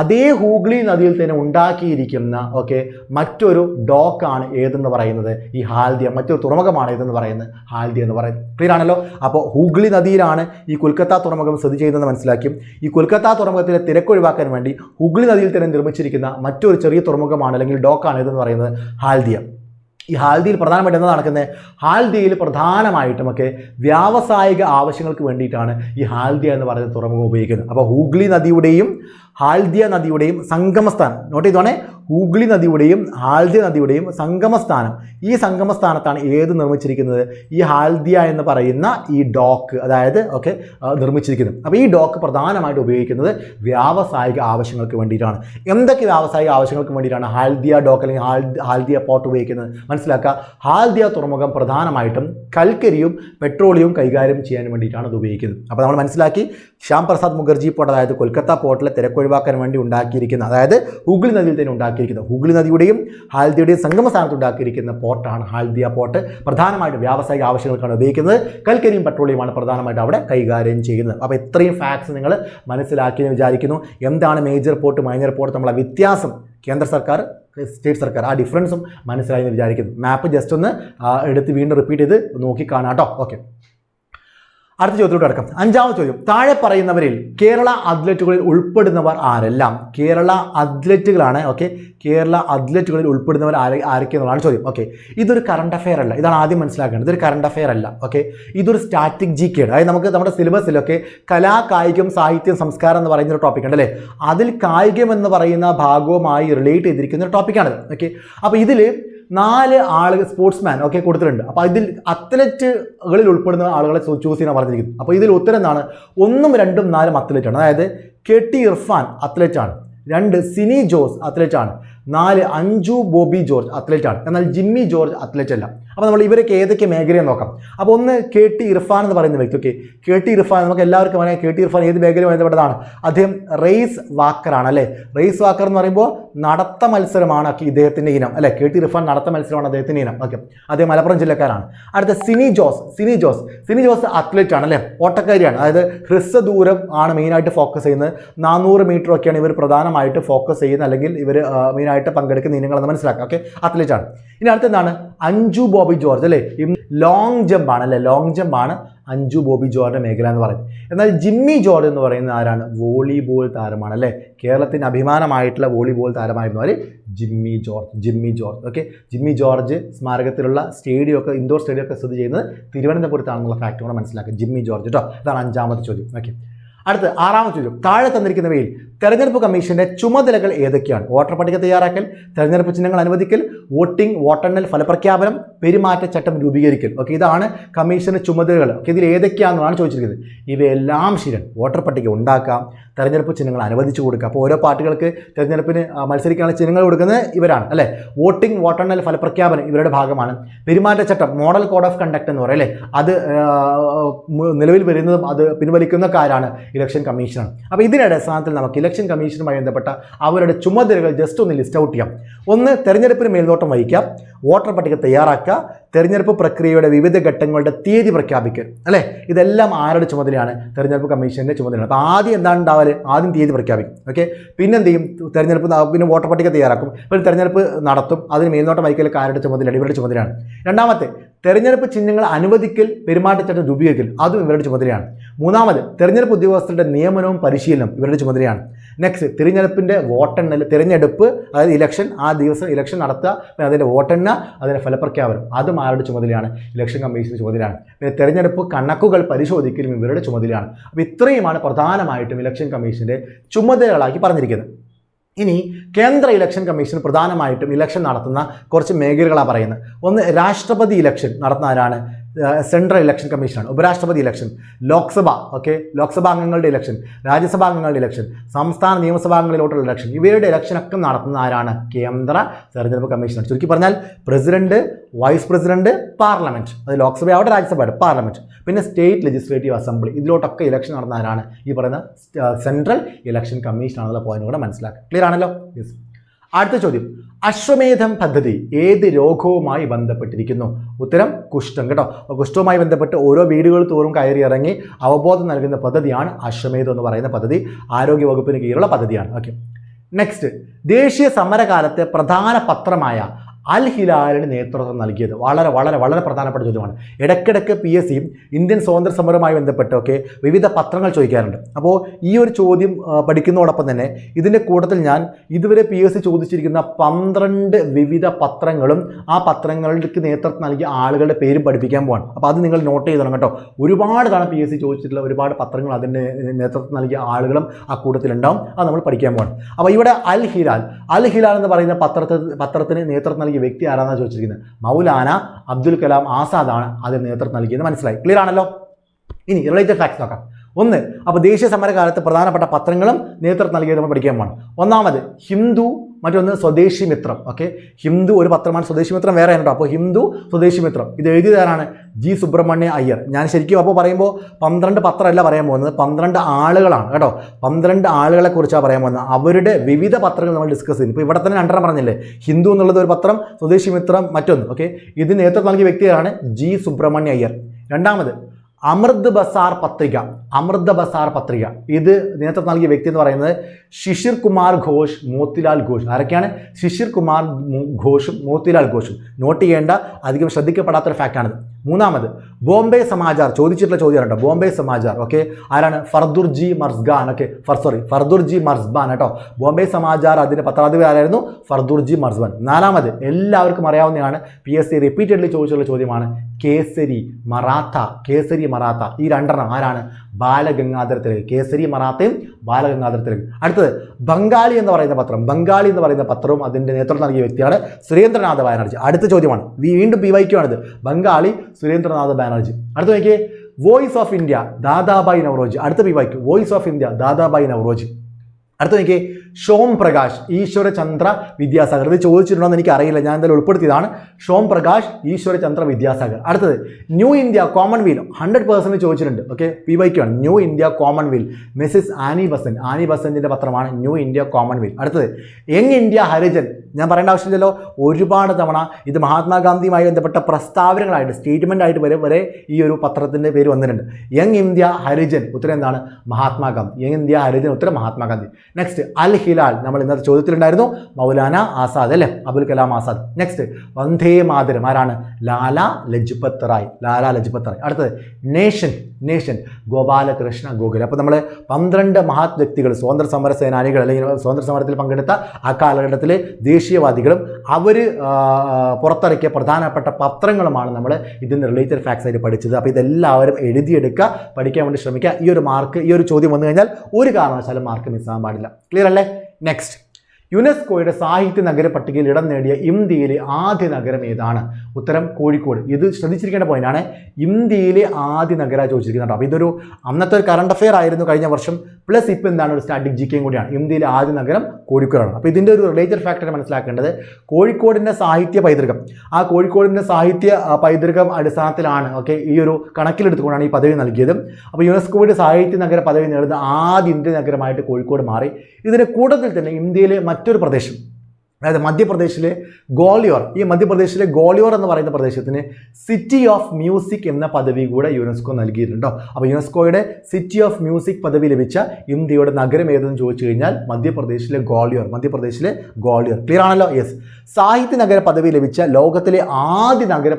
അതേ ഹൂഗ്ലി നദിയിൽ തന്നെ ഉണ്ടാക്കിയിരിക്കുന്ന ഓക്കെ മറ്റൊരു ഡോക്കാണ് ഏതെന്ന് പറയുന്നത്? ഈ ഹാൽദിയ മറ്റൊരു തുറമുഖമാണ് ഏതെന്ന് പറയുന്നത്? ഹാൽദിയ എന്ന് പറയുന്നത്. ക്ലിയർ ആണല്ലോ? അപ്പോൾ ഹൂഗ്ലി നദിയിലാണ് ഈ കൊൽക്കത്ത തുറമുഖം സ്ഥിതി ചെയ്യുന്നതെന്ന് മനസ്സിലാക്കി. ഈ കൊൽക്കത്ത തുറമുഖത്തിലെ തിരക്ക് ഒഴിവാക്കാൻ വേണ്ടി ഹുഗ്ലി നദിയിൽ തന്നെ നിർമ്മിച്ചിരിക്കുന്ന മറ്റൊരു ചെറിയ തുറമുഖമാണ് അല്ലെങ്കിൽ ഡോക്കാണ് ഏതെന്ന് പറയുന്നത്? ഹാൽദിയ. ഈ ഹാൽദിയിൽ പ്രധാനമായിട്ട് എന്താ നടക്കുന്നത്? ഹാൽദിയിൽ പ്രധാനമായിട്ടുമൊക്കെ വ്യാവസായിക ആവശ്യങ്ങൾക്ക് വേണ്ടിയിട്ടാണ് ഈ ഹാൽദിയ എന്ന് പറയുന്ന തുറമുഖം ഉപയോഗിക്കുന്നത്. അപ്പോൾ ഹൂഗ്ലി നദിയുടെയും ഹാൽദിയ നദിയുടെയും സംഗമസ്ഥാനം നോട്ട് ചെയ്തോണേ? ഹൂഗ്ലി നദിയുടെയും ഹാൽദിയ നദിയുടെയും സംഗമസ്ഥാനം. ഈ സംഗമസ്ഥാനത്താണ് ഏത് നിർമ്മിച്ചിരിക്കുന്നത്? ഈ ഹാൽദിയ എന്ന് പറയുന്ന ഈ ഡോക്ക് അതായത് ഓക്കെ നിർമ്മിച്ചിരിക്കുന്നത്. അപ്പോൾ ഈ ഡോക്ക് പ്രധാനമായിട്ട് ഉപയോഗിക്കുന്നത് വ്യാവസായിക ആവശ്യങ്ങൾക്ക് വേണ്ടിയിട്ടാണ്. എന്തൊക്കെ വ്യാവസായിക ആവശ്യങ്ങൾക്ക് വേണ്ടിയിട്ടാണ് ഹാൽദിയ ഡോക്ക് അല്ലെങ്കിൽ ഹാൽ ഹാൽദിയ പോർട്ട് ഉപയോഗിക്കുന്നത്? മനസ്സിലാക്കുക. ഹാൽദിയ തുറമുഖം പ്രധാനമായിട്ടും കൽക്കരിയും പെട്രോളിയവും കൈകാര്യം ചെയ്യാൻ വേണ്ടിയിട്ടാണ് അത് ഉപയോഗിക്കുന്നത്. അപ്പോൾ നമ്മൾ മനസ്സിലാക്കി ശ്യാം പ്രസാദ് മുഖർജി പോർട്ട് അതായത് കൊൽക്കത്ത പോർട്ടിലെ തിരക്കൊഴിവാക്കാൻ വേണ്ടി ഉണ്ടാക്കിയിരിക്കുന്ന അതായത് ഹുഗ്ലി നദിയിൽ തന്നെ ഉണ്ടാക്കിയിരിക്കുന്ന ഹുഗ്ലി നദിയുടെയും ഹാൽദിയുടെയും സംഗമ സ്ഥാനത്ത് ഉണ്ടാക്കിയിരിക്കുന്ന പോർട്ടാണ് ഹാൽദിയ പോർട്ട്. പ്രധാനമായിട്ടും വ്യാവസായിക ആവശ്യങ്ങൾക്കാണ് ഉപയോഗിക്കുന്നത്. കൽക്കരിയും പെട്രോളിയമാണ് പ്രധാനമായിട്ട് അവിടെ കൈകാര്യം ചെയ്യുന്നത്. അപ്പോൾ ഇത്രയും ഫാക്ട്സ് നിങ്ങൾ മനസ്സിലാക്കിയെന്ന് വിചാരിക്കുന്നു. എന്താണ് മേജർ പോർട്ട് മൈനർ പോർട്ട് നമ്മളെ വ്യത്യാസം കേന്ദ്ര സർക്കാർ സ്റ്റേറ്റ് സർക്കാർ ആ ഡിഫറൻസും മനസ്സിലായി എന്ന് വിചാരിക്കുന്നു. മാപ്പ് ജസ്റ്റ് ഒന്ന് എടുത്ത് വീണ്ടും റിപ്പീറ്റ് ചെയ്ത് നോക്കി കാണാം കേട്ടോ. ഓക്കെ അടുത്ത ചോദ്യത്തിലോട്ട് കിടക്കാം. അഞ്ചാമത്തെ ചോദ്യം. താഴെ പറയുന്നവരിൽ കേരള അത്ലറ്റുകളിൽ ഉൾപ്പെടുന്നവർ ആരെല്ലാം? കേരള അത്ലറ്റുകളാണ്. ഓക്കെ. കേരള അത്ലറ്റുകളിൽ ഉൾപ്പെടുന്നവർ ആരെ ആരൊക്കെ ചോദ്യം. ഓക്കെ. ഇതൊരു കറണ്ട് അഫെയർ അല്ല. ഇതാണ് ആദ്യം മനസ്സിലാക്കേണ്ടത്. ഇതൊരു കറണ്ട് അഫെയർ അല്ല. ഓക്കെ. ഇതൊരു സ്റ്റാറ്റിക് ജി കെ അതായത് നമുക്ക് നമ്മുടെ സിലബസിലൊക്കെ കലാ കായികം സാഹിത്യം സംസ്കാരം എന്ന് പറയുന്ന ഒരു ടോപ്പിക് ഉണ്ട് അല്ലേ അതിൽ കായികം എന്ന് പറയുന്ന ഭാഗവുമായി റിലേറ്റ് ചെയ്തിരിക്കുന്ന ഒരു ടോപ്പിക്കാണ് ഓക്കെ. അപ്പോൾ ഇതിൽ നാല് ആളുകൾ സ്പോർട്സ്മാൻ ഒക്കെ കൊടുത്തിട്ടുണ്ട്. അപ്പോൾ ഇതിൽ അത്ലറ്റുകളിൽ ഉൾപ്പെടുന്ന ആളുകളെ ചൂസ് ചെയ്യാൻ പറഞ്ഞിരിക്കുന്നത് അപ്പോൾ ഇതിൽ ഉത്തരം എന്താണ്? ഒന്നും രണ്ടും നാലും അത്ലറ്റാണ് അതായത് കെ ടി ഇർഫാൻ അത്ലറ്റാണ് രണ്ട് സിനി ജോസ് അത്ലറ്റാണ് നാല് അഞ്ജു ബോബി ജോർജ് അത്ലറ്റാണ് എന്നാൽ ജിമ്മി ജോർജ് അത്ലറ്റ് അല്ല. അപ്പോൾ നമ്മൾ ഇവരൊക്കെ ഏതൊക്കെ മേഖലയെന്ന് നോക്കാം. അപ്പോൾ ഒന്ന് കെ ടി ഇർഫാൻ എന്ന് പറയുന്ന വ്യക്തി ഓക്കെ കെ ടി ഇർഫാൻ നമുക്ക് എല്ലാവർക്കും അറിയാം കെ ടി ഇർഫാൻ ഏത് മേഖലയുമായി ബന്ധപ്പെട്ടതാണ് അദ്ദേഹം റേസ് വാക്കറാണ് അല്ലേ? റേസ് വാക്കർ എന്ന് പറയുമ്പോൾ നടത്ത മത്സരമാണ് ഇദ്ദേഹത്തിന്റെ ഇനം അല്ലേ? കെ ടി ഇർഫാൻ നടത്ത മത്സരമാണ് അദ്ദേഹത്തിന്റെ ഇനം ഓക്കെ അദ്ദേഹം മലപ്പുറം ജില്ലക്കാരാണ്. അടുത്ത സിനി ജോസ് സിനി ജോസ് സിനി ജോസ് അത്ലറ്റ് ആണ് അല്ലേ? ഓട്ടക്കാരിയാണ്. അതായത് ഹ്രസ്വദൂരം ആണ് മെയിനായിട്ട് ഫോക്കസ് ചെയ്യുന്നത്. നാനൂറ് മീറ്റർ ഒക്കെയാണ് ഇവർ പ്രധാനമായിട്ട് ഫോക്കസ് ചെയ്യുന്നത് അല്ലെങ്കിൽ ഇവർ മെയിനായിട്ട് പങ്കെടുക്കുന്ന ഇനങ്ങളെന്ന് മനസ്സിലാക്കാം ഓക്കെ അത്ലറ്റ് ആണ്. ഇനി അടുത്തെന്താണ്? അഞ്ജു ബോബി ജോർജ് അല്ലേ? ലോങ് ജമ്പ് ആണ് അല്ലേ? ലോങ് ജമ്പ് ആണ് അഞ്ജു ബോബി ജോർജിന്റെ മേഖല എന്ന് പറയുന്നത്. എന്നാൽ ജിമ്മി ജോർജ് എന്ന് പറയുന്ന ആരാണ്? വോളിബോൾ താരമാണ് അല്ലേ? കേരളത്തിന് അഭിമാനമായിട്ടുള്ള വോളിബോൾ താരമായിരുന്നു അവർ ജിമ്മി ജോർജ് ജിമ്മി ജോർജ്. ഓക്കെ ജിമ്മി ജോർജ് സ്മാരകത്തിലുള്ള സ്റ്റേഡിയം ഒക്കെ ഇൻഡോർ സ്റ്റേഡിയം ഒക്കെ സ്ഥിതി ചെയ്യുന്നത് തിരുവനന്തപുരത്താണെന്നുള്ള ഫാക്ട് കൂടെ മനസ്സിലാക്കുക. ജിമ്മി ജോർജ് കേട്ടോ അതാണ് അഞ്ചാമത്തെ ചോദ്യം. ഓക്കെ അടുത്ത് ആറാമത്തെ ചോദ്യം. താഴെ തന്നിരിക്കുന്നവയിൽ തെരഞ്ഞെടുപ്പ് കമ്മീഷന്റെ ചുമതലകൾ ഏതൊക്കെയാണ്? വോട്ടർ പട്ടിക തയ്യാറാക്കൽ തെരഞ്ഞെടുപ്പ് ചിഹ്നങ്ങൾ അനുവദിക്കൽ വോട്ടിംഗ് വോട്ടെണ്ണൽ ഫലപ്രഖ്യാപനം പെരുമാറ്റച്ചട്ടം രൂപീകരിക്കൽ. ഓക്കെ ഇതാണ് കമ്മീഷന്റെ ചുമതലകൾ. ഓക്കെ ഇതിൽ ഏതൊക്കെയാണെന്നാണ് ചോദിച്ചിരിക്കുന്നത്. ഇവയെല്ലാം ശരിയാണ്. വോട്ടർ പട്ടിക ഉണ്ടാക്കാം തെരഞ്ഞെടുപ്പ് ചിഹ്നങ്ങൾ അനുവദിച്ചു കൊടുക്കുക. അപ്പോൾ ഓരോ പാർട്ടികൾക്ക് തെരഞ്ഞെടുപ്പിന് മത്സരിക്കാനുള്ള ചിഹ്നങ്ങൾ കൊടുക്കുന്നത് ഇവരാണ് അല്ലേ? വോട്ടിംഗ് വോട്ടെണ്ണൽ ഫലപ്രഖ്യാപനം ഇവരുടെ ഭാഗമാണ്. പെരുമാറ്റച്ചട്ടം മോഡൽ കോഡ് ഓഫ് കണ്ടക്ട് എന്ന് പറയും അല്ലേ? അത് നിലവിൽ വരുന്നതും അത് പിൻവലിക്കുന്നക്കാരാണ് ഇലക്ഷൻ കമ്മീഷനാണ് അപ്പോൾ ഇതിന്റെ അടിസ്ഥാനത്തിൽ നമുക്ക് ഇലക്ഷൻ കമ്മീഷനുമായി ബന്ധപ്പെട്ട അവരുടെ ചുമതലകൾ ജസ്റ്റ് ഒന്ന് ലിസ്റ്റ് ഔട്ട് ചെയ്യാം. ഒന്ന് തെരഞ്ഞെടുപ്പിന് മേൽനോട്ടം വഹിക്കാം വോട്ടർ പട്ടിക തയ്യാറാക്കുക തെരഞ്ഞെടുപ്പ് പ്രക്രിയയുടെ വിവിധ ഘട്ടങ്ങളുടെ തീയതി പ്രഖ്യാപിക്കൽ അല്ലേ? ഇതെല്ലാം ആരുടെ ചുമതലയാണ്? തെരഞ്ഞെടുപ്പ് കമ്മീഷന്റെ ചുമതലയാണ്. അപ്പോൾ ആദ്യം എന്താണ് ഉണ്ടാവൽ ആദ്യം തീയതി പ്രഖ്യാപിക്കും ഓക്കെ? പിന്നെ എന്ത് ചെയ്യും തെരഞ്ഞെടുപ്പ് പിന്നെ വോട്ടർ പട്ടിക തയ്യാറാക്കും. ഒരു തെരഞ്ഞെടുപ്പ് നടത്തും. അതിന് മേൽനോട്ടം വഹിക്കലൊക്കെ ആരുടെ ചുമതലയാണ്? ഇവരുടെ ചുമതലയാണ്. രണ്ടാമത്തെ തെരഞ്ഞെടുപ്പ് ചിഹ്നങ്ങൾ അനുവദിക്കൽ പെരുമാറ്റച്ചട്ടം രൂപീകരിക്കൽ അതും ഇവരുടെ ചുമതലയാണ്. മൂന്നാമത് തെരഞ്ഞെടുപ്പ് ഉദ്യോഗസ്ഥരുടെ നിയമനവും പരിശീലനം ഇവരുടെ ചുമതലയാണ്. നെക്സ്റ്റ് തിരഞ്ഞെടുപ്പിന്റെ വോട്ടെണ്ണൽ തിരഞ്ഞെടുപ്പ് അതായത് ഇലക്ഷൻ ആ ദിവസം ഇലക്ഷൻ നടത്തുക പിന്നെ അതിന്റെ വോട്ടെണ്ണ അതിന്റെ ഫലപ്രഖ്യാപനം. അതും ആരുടെ ചുമതലയാണ്? ഇലക്ഷൻ കമ്മീഷന്റെ ചുമതലയാണ്. പിന്നെ തിരഞ്ഞെടുപ്പ് കണക്കുകൾ പരിശോധിക്കലും ഇവരുടെ ചുമതലയാണ്. അപ്പോൾ ഇത്രയുമാണ് പ്രധാനമായിട്ടും ഇലക്ഷൻ കമ്മീഷന്റെ ചുമതലകളാക്കി പറഞ്ഞിരിക്കുന്നത്. ഇനി കേന്ദ്ര ഇലക്ഷൻ കമ്മീഷൻ പ്രധാനമായിട്ടും ഇലക്ഷൻ നടത്തുന്ന കുറച്ച് മേഖലകളാണ് പറയുന്നത്. ഒന്ന് രാഷ്ട്രപതി ഇലക്ഷൻ നടത്തുന്ന ആരാണ് സെൻട്രൽ ഇലക്ഷൻ കമ്മീഷനാണ് ഉപരാഷ്ട്രപതി ഇലക്ഷൻ ലോക്സഭ ഓക്കെ ലോക്സഭാ അംഗങ്ങളുടെ ഇലക്ഷൻ രാജ്യസഭാ അംഗങ്ങളുടെ ഇലക്ഷൻ സംസ്ഥാന നിയമസഭാംഗങ്ങളിലോട്ടുള്ള ഇലക്ഷൻ ഇവരുടെ ഇലക്ഷനൊക്കെ നടത്തുന്ന ആരാണ്? കേന്ദ്ര തെരഞ്ഞെടുപ്പ് കമ്മീഷനാണ്. ചുരുക്കി പറഞ്ഞാൽ പ്രസിഡന്റ് വൈസ് പ്രസിഡന്റ് പാർലമെന്റ് അത് ലോക്സഭയാവട്ടെ രാജ്യസഭയുടെ പാർലമെന്റ് പിന്നെ സ്റ്റേറ്റ് ലെജിസ്ലേറ്റീവ് അസംബ്ലി ഇതിലോട്ടൊക്കെ ഇലക്ഷൻ നടന്ന ആരാണ്? ഈ പറയുന്ന സെൻട്രൽ ഇലക്ഷൻ കമ്മീഷൻ ആണെന്നുള്ള പോയിന്റ് കൂടെ മനസ്സിലാക്കുക. ക്ലിയർ ആണല്ലോ? യെസ് അടുത്ത ചോദ്യം. അശ്വമേധം പദ്ധതി ഏത് രോഗവുമായി ബന്ധപ്പെട്ടിരിക്കുന്നു? ഉത്തരം കുഷ്ഠം കേട്ടോ. അപ്പോൾ കുഷ്ഠവുമായി ബന്ധപ്പെട്ട് ഓരോ വീടുകൾ തോറും കയറി ഇറങ്ങി അവബോധം നൽകുന്ന പദ്ധതിയാണ് അശ്വമേധം എന്ന് പറയുന്ന പദ്ധതി. ആരോഗ്യ വകുപ്പിന് കീഴിലുള്ള പദ്ധതിയാണ്. ഓക്കെ നെക്സ്റ്റ് ദേശീയ സമരകാലത്തെ പ്രധാന പത്രമായ അൽ ഹിലാലിന് നേതൃത്വം നൽകിയത് വളരെ വളരെ വളരെ പ്രധാനപ്പെട്ട ചോദ്യമാണ്. ഇടയ്ക്കിടയ്ക്ക് പി എസ് സിയും ഇന്ത്യൻ സ്വാതന്ത്ര്യ സമരവുമായി ബന്ധപ്പെട്ടൊക്കെ വിവിധ പത്രങ്ങൾ ചോദിക്കാറുണ്ട്. അപ്പോൾ ഈ ഒരു ചോദ്യം പഠിക്കുന്നതോടൊപ്പം തന്നെ ഇതിന്റെ കൂട്ടത്തിൽ ഞാൻ ഇതുവരെ പി എസ് സി ചോദിച്ചിരിക്കുന്ന പന്ത്രണ്ട് വിവിധ പത്രങ്ങളും ആ പത്രങ്ങൾക്ക് നേതൃത്വം നൽകിയ ആളുകളുടെ പേരും പഠിപ്പിക്കാൻ പോവാണ്. അപ്പോൾ അത് നിങ്ങൾ നോട്ട് ചെയ്തോണം കേട്ടോ. ഒരുപാട് തവണ പി എസ് സി ചോദിച്ചിട്ടുള്ള ഒരുപാട് പത്രങ്ങൾ അതിന്റെ നേതൃത്വം നൽകിയ ആളുകളും ആ കൂട്ടത്തിലുണ്ടാവും. അത് നമ്മൾ പഠിക്കാൻ പോവാണ്. അപ്പോൾ ഇവിടെ അൽ ഹിലാൽ അൽ ഹിലാൽ എന്ന് പറയുന്ന പത്രത്തിൽ പത്രത്തിന് നേതൃത്വം നൽകിയ വ്യക്തി ആരാന്നാണ് ചോദിച്ചിരിക്കുന്നത് മൗലാന അബ്ദുൽ കലാം ആസാദാണ് അതിന് നേതൃത്വം നൽകിയത്. മനസ്സിലായി? ക്ലിയർ ആണല്ലോ? ഇനി റിലേറ്റഡ് ഫാക്ട്സ് നോക്കാം. ഒന്ന് അപ്പോൾ ദേശീയ സമരകാലത്ത് പ്രധാനപ്പെട്ട പത്രങ്ങളും നേതൃത്വം നൽകിയത് നമ്മൾ പഠിക്കാൻ പോകണം ഒന്നാമത് ഹിന്ദു മറ്റൊന്ന് സ്വദേശി മിത്രം ഓക്കെ ഹിന്ദു ഒരു പത്രമാണ് സ്വദേശി മിത്രം വേറെ കേട്ടോ അപ്പോൾ ഹിന്ദു സ്വദേശി മിത്രം. ഇത് എഴുതിയതാരാണ്? ജി സുബ്രഹ്മണ്യ അയ്യർ. ഞാൻ ശരിക്കും അപ്പോൾ പറയുമ്പോൾ പന്ത്രണ്ട് പത്രമല്ല പറയാൻ പോകുന്നത് പന്ത്രണ്ട് ആളുകളാണ് കേട്ടോ? പന്ത്രണ്ട് ആളുകളെ കുറിച്ചാണ് പറയാൻ പോകുന്നത്. അവരുടെ വിവിധ പത്രങ്ങൾ നമ്മൾ ഡിസ്കസ് ചെയ്യും. ഇപ്പോൾ ഇവിടെ തന്നെ രണ്ടെണ്ണം പറഞ്ഞില്ലേ? ഹിന്ദു എന്നുള്ളത് ഒരു പത്രം സ്വദേശി മിത്രം മറ്റൊന്ന് ഓക്കെ ഇത് നേതൃത്വം നൽകിയ വ്യക്തിയാണ് ജി സുബ്രഹ്മണ്യ അയ്യർ. രണ്ടാമത് അമൃത് ബസാർ പത്രിക അമൃത് ബസാർ പത്രിക. ഇത് നേതൃത്വം നൽകിയ വ്യക്തി എന്ന് പറയുന്നത് ശിശിർ കുമാർ ഘോഷ് മോത്തിലാൽ ഘോഷ്. ആരൊക്കെയാണ്? ശിശിർ കുമാർ ഘോഷും മോത്തിലാൽ ഘോഷും. നോട്ട് ചെയ്യേണ്ട അധികം ശ്രദ്ധിക്കപ്പെടാത്തൊരു ഫാക്റ്റാണിത് മൂന്നാമത് ബോംബെ സമാചാർ ചോദിച്ചിട്ടുള്ള ചോദ്യം കേട്ടോ ബോംബെ സമാചാർ ഓക്കെ ആരാണ്? ഫർദുർജി മർസ്ഗാൻ ഓക്കെ ഫർ സോറി ഫർദുർജി മർസ്ബാൻ കേട്ടോ. ബോംബെ സമാചാർ അതിന്റെ പത്രാധിപർ ആരായിരുന്നു? ഫർദുർജി മർസ്ബാൻ. നാലാമത് എല്ലാവർക്കും അറിയാവുന്നതാണ് പി എസ് സി റിപ്പീറ്റഡ്ലി ചോദിച്ചുള്ള ചോദ്യമാണ് കേസരി മറാത്ത കേസരി മറാത്ത. ഈ രണ്ടെണ്ണം ആരാണ്? ബാലഗംഗാധര തിലക് കേസരി മറാത്തയും ബാലഗംഗാധര തിലക് അടുത്തത് ബംഗാളി എന്ന് പറയുന്ന പത്രം. ബംഗാളി എന്ന് പറയുന്ന പത്രവും അതിന്റെ നേതൃത്വം നൽകിയ വ്യക്തിയാണ് സുരേന്ദ്രനാഥ ബാനർജി. അടുത്ത ചോദ്യമാണ് വീണ്ടും പി വൈക്യു ആണിത് ബംഗാളി സുരേന്ദ്രനാഥ ബാനർജി. അടുത്ത നോക്കിയേ voice of India Dadabhai Naoroji. അടുത്ത P Y Q voice of India Dadabhai Naoroji. അടുത്ത നോക്കിയേ ഷോം പ്രകാശ് ഈശ്വരചന്ദ്ര വിദ്യാസാഗർ. ഇത് ചോദിച്ചിട്ടുണ്ടോ എന്ന് എനിക്ക് അറിയില്ല ഞാൻ എന്തായാലും ഉൾപ്പെടുത്തിയതാണ്. ഷോം പ്രകാശ് ഈശ്വരചന്ദ്ര വിദ്യാസാഗർ. അടുത്തത് New India Commonweal hundred percent ചോദിച്ചിട്ടുണ്ട്. Okay P വൈക്കാണ് New India Commonweal Mrs Annie Besant. Annie ബസന്റിന്റെ പത്രമാണ് ന്യൂ ഇന്ത്യ കോമൺവീൽ അടുത്തത് യങ് ഇന്ത്യ ഹരിജൻ. ഞാൻ പറയേണ്ട ആവശ്യമില്ലല്ലോ. ഒരുപാട് തവണ ഇത് മഹാത്മാഗാന്ധിയുമായി ബന്ധപ്പെട്ട പ്രസ്താവനകളായിട്ട് സ്റ്റേറ്റ്മെന്റ് ആയിട്ട് വരെ വരെ ഈ ഒരു പത്രത്തിന്റെ പേര് വന്നിട്ടുണ്ട്. Young India Harijan. ഉത്തരം എന്താണ്? മഹാത്മാഗാന്ധി. യങ് ഇന്ത്യ ഹരിജൻ ഉത്തരം മഹാത്മാഗാന്ധി. നെക്സ്റ്റ് അൽ ഹിലാൽ നമ്മൾ ഇന്നത്തെ ചോദ്യത്തിലുണ്ടായിരുന്നു. മൗലാന ആസാദ് അല്ലേ? അബുൽ കലാം ആസാദ്. നെക്സ്റ്റ് വന്ദേ മാതരം. ആരാണ്? ലാല ലജ്പത് റായ് ലാല ലജ്പത് റായ് അടുത്തത് നേഷൻ. നേഷൻ. ഗോപാലകൃഷ്ണ ഗോകുൽ അപ്പോൾ നമ്മൾ പന്ത്രണ്ട് മഹത് വ്യക്തികൾ സ്വാതന്ത്ര്യ സമര സേനാനികൾ അല്ലെങ്കിൽ സ്വാതന്ത്ര്യ സമരത്തിൽ പങ്കെടുത്ത ആ കാലഘട്ടത്തിലെ ദേശീയവാദികളും അവർ പുറത്തിറക്കിയ പ്രധാനപ്പെട്ട പത്രങ്ങളുമാണ് നമ്മൾ ഇതിന് റിലേറ്റഡ് ഫാക്ട്സ് ആയിട്ട് പഠിച്ചത്. അപ്പോൾ ഇതെല്ലാവരും എഴുതിയെടുക്കുക പഠിക്കാൻ വേണ്ടി ശ്രമിക്കുക. ഈ ഒരു മാർക്ക് ഈ ഒരു ചോദ്യം വന്നു കഴിഞ്ഞാൽ ഒരു കാരണവശാലും മാർക്ക് മിസ്സാകാൻ പാടില്ല. ക്ലിയർ അല്ലേ? നെക്സ്റ്റ് യുനെസ്കോയുടെ സാഹിത്യ നഗര പട്ടികയിൽ ഇടം നേടിയ ഇന്ത്യയിലെ ആദ്യ നഗരം ഏതാണ്? ഉത്തരം കോഴിക്കോട്. ഇത് ശ്രദ്ധിച്ചിരിക്കേണ്ട പോയിന്റാണ് ഇന്ത്യയിലെ ആദ്യ നഗര ചോദിച്ചിരിക്കുന്നത് അപ്പോൾ ഇതൊരു അന്നത്തെ ഒരു കറണ്ട് അഫെയർ ആയിരുന്നു കഴിഞ്ഞ വർഷം. പ്ലസ് ഇപ്പോൾ എന്താണ് ഒരു സ്റ്റാറ്റിക് ജി കെയും കൂടിയാണ്. ഇന്ത്യയിലെ ആദ്യ നഗരം കോഴിക്കോടാണ്. അപ്പോൾ ഇതിന്റെ ഒരു റിലേറ്റഡ് ഫാക്ടർ മനസ്സിലാക്കേണ്ടത്. കോഴിക്കോടിന്റെ സാഹിത്യ പൈതൃകം. ആ കോഴിക്കോടിന്റെ സാഹിത്യ പൈതൃകം അടിസ്ഥാനത്തിലാണ് ഓക്കെ ഈ ഒരു കണക്കിലെടുത്തുകൊണ്ടാണ് ഈ പദവി നൽകിയത്. അപ്പോൾ യുനെസ്കോയുടെ സാഹിത്യ നഗര പദവി നേടുന്ന ആദ്യ ഇന്ത്യൻ നഗരമായിട്ട് കോഴിക്കോട് മാറി. ഇതിന് കൂട്ടത്തിൽ തന്നെ ഇന്ത്യയിലെ മറ്റൊരു പ്രദേശം അതായത് മധ്യപ്രദേശിലെ ഗോളിയോർ ഈ മധ്യപ്രദേശിലെ ഗോളിയോർ എന്ന് പറയുന്ന പ്രദേശത്തിന് സിറ്റി ഓഫ് മ്യൂസിക് എന്ന പദവി കൂടെ യുനെസ്കോ നൽകിയിട്ടുണ്ടോ അപ്പോൾ യുനെസ്കോയുടെ സിറ്റി ഓഫ് മ്യൂസിക് പദവി ലഭിച്ച ഇന്ത്യയുടെ നഗരം ഏതെന്ന് ചോദിച്ചു കഴിഞ്ഞാൽ മധ്യപ്രദേശിലെ ഗോളിയോർ മധ്യപ്രദേശിലെ ഗോളിയോർ. ക്ലിയർ ആണല്ലോ? യെസ് സാഹിത്യ നഗര പദവി ലഭിച്ച ലോകത്തിലെ ആദ്യ നഗര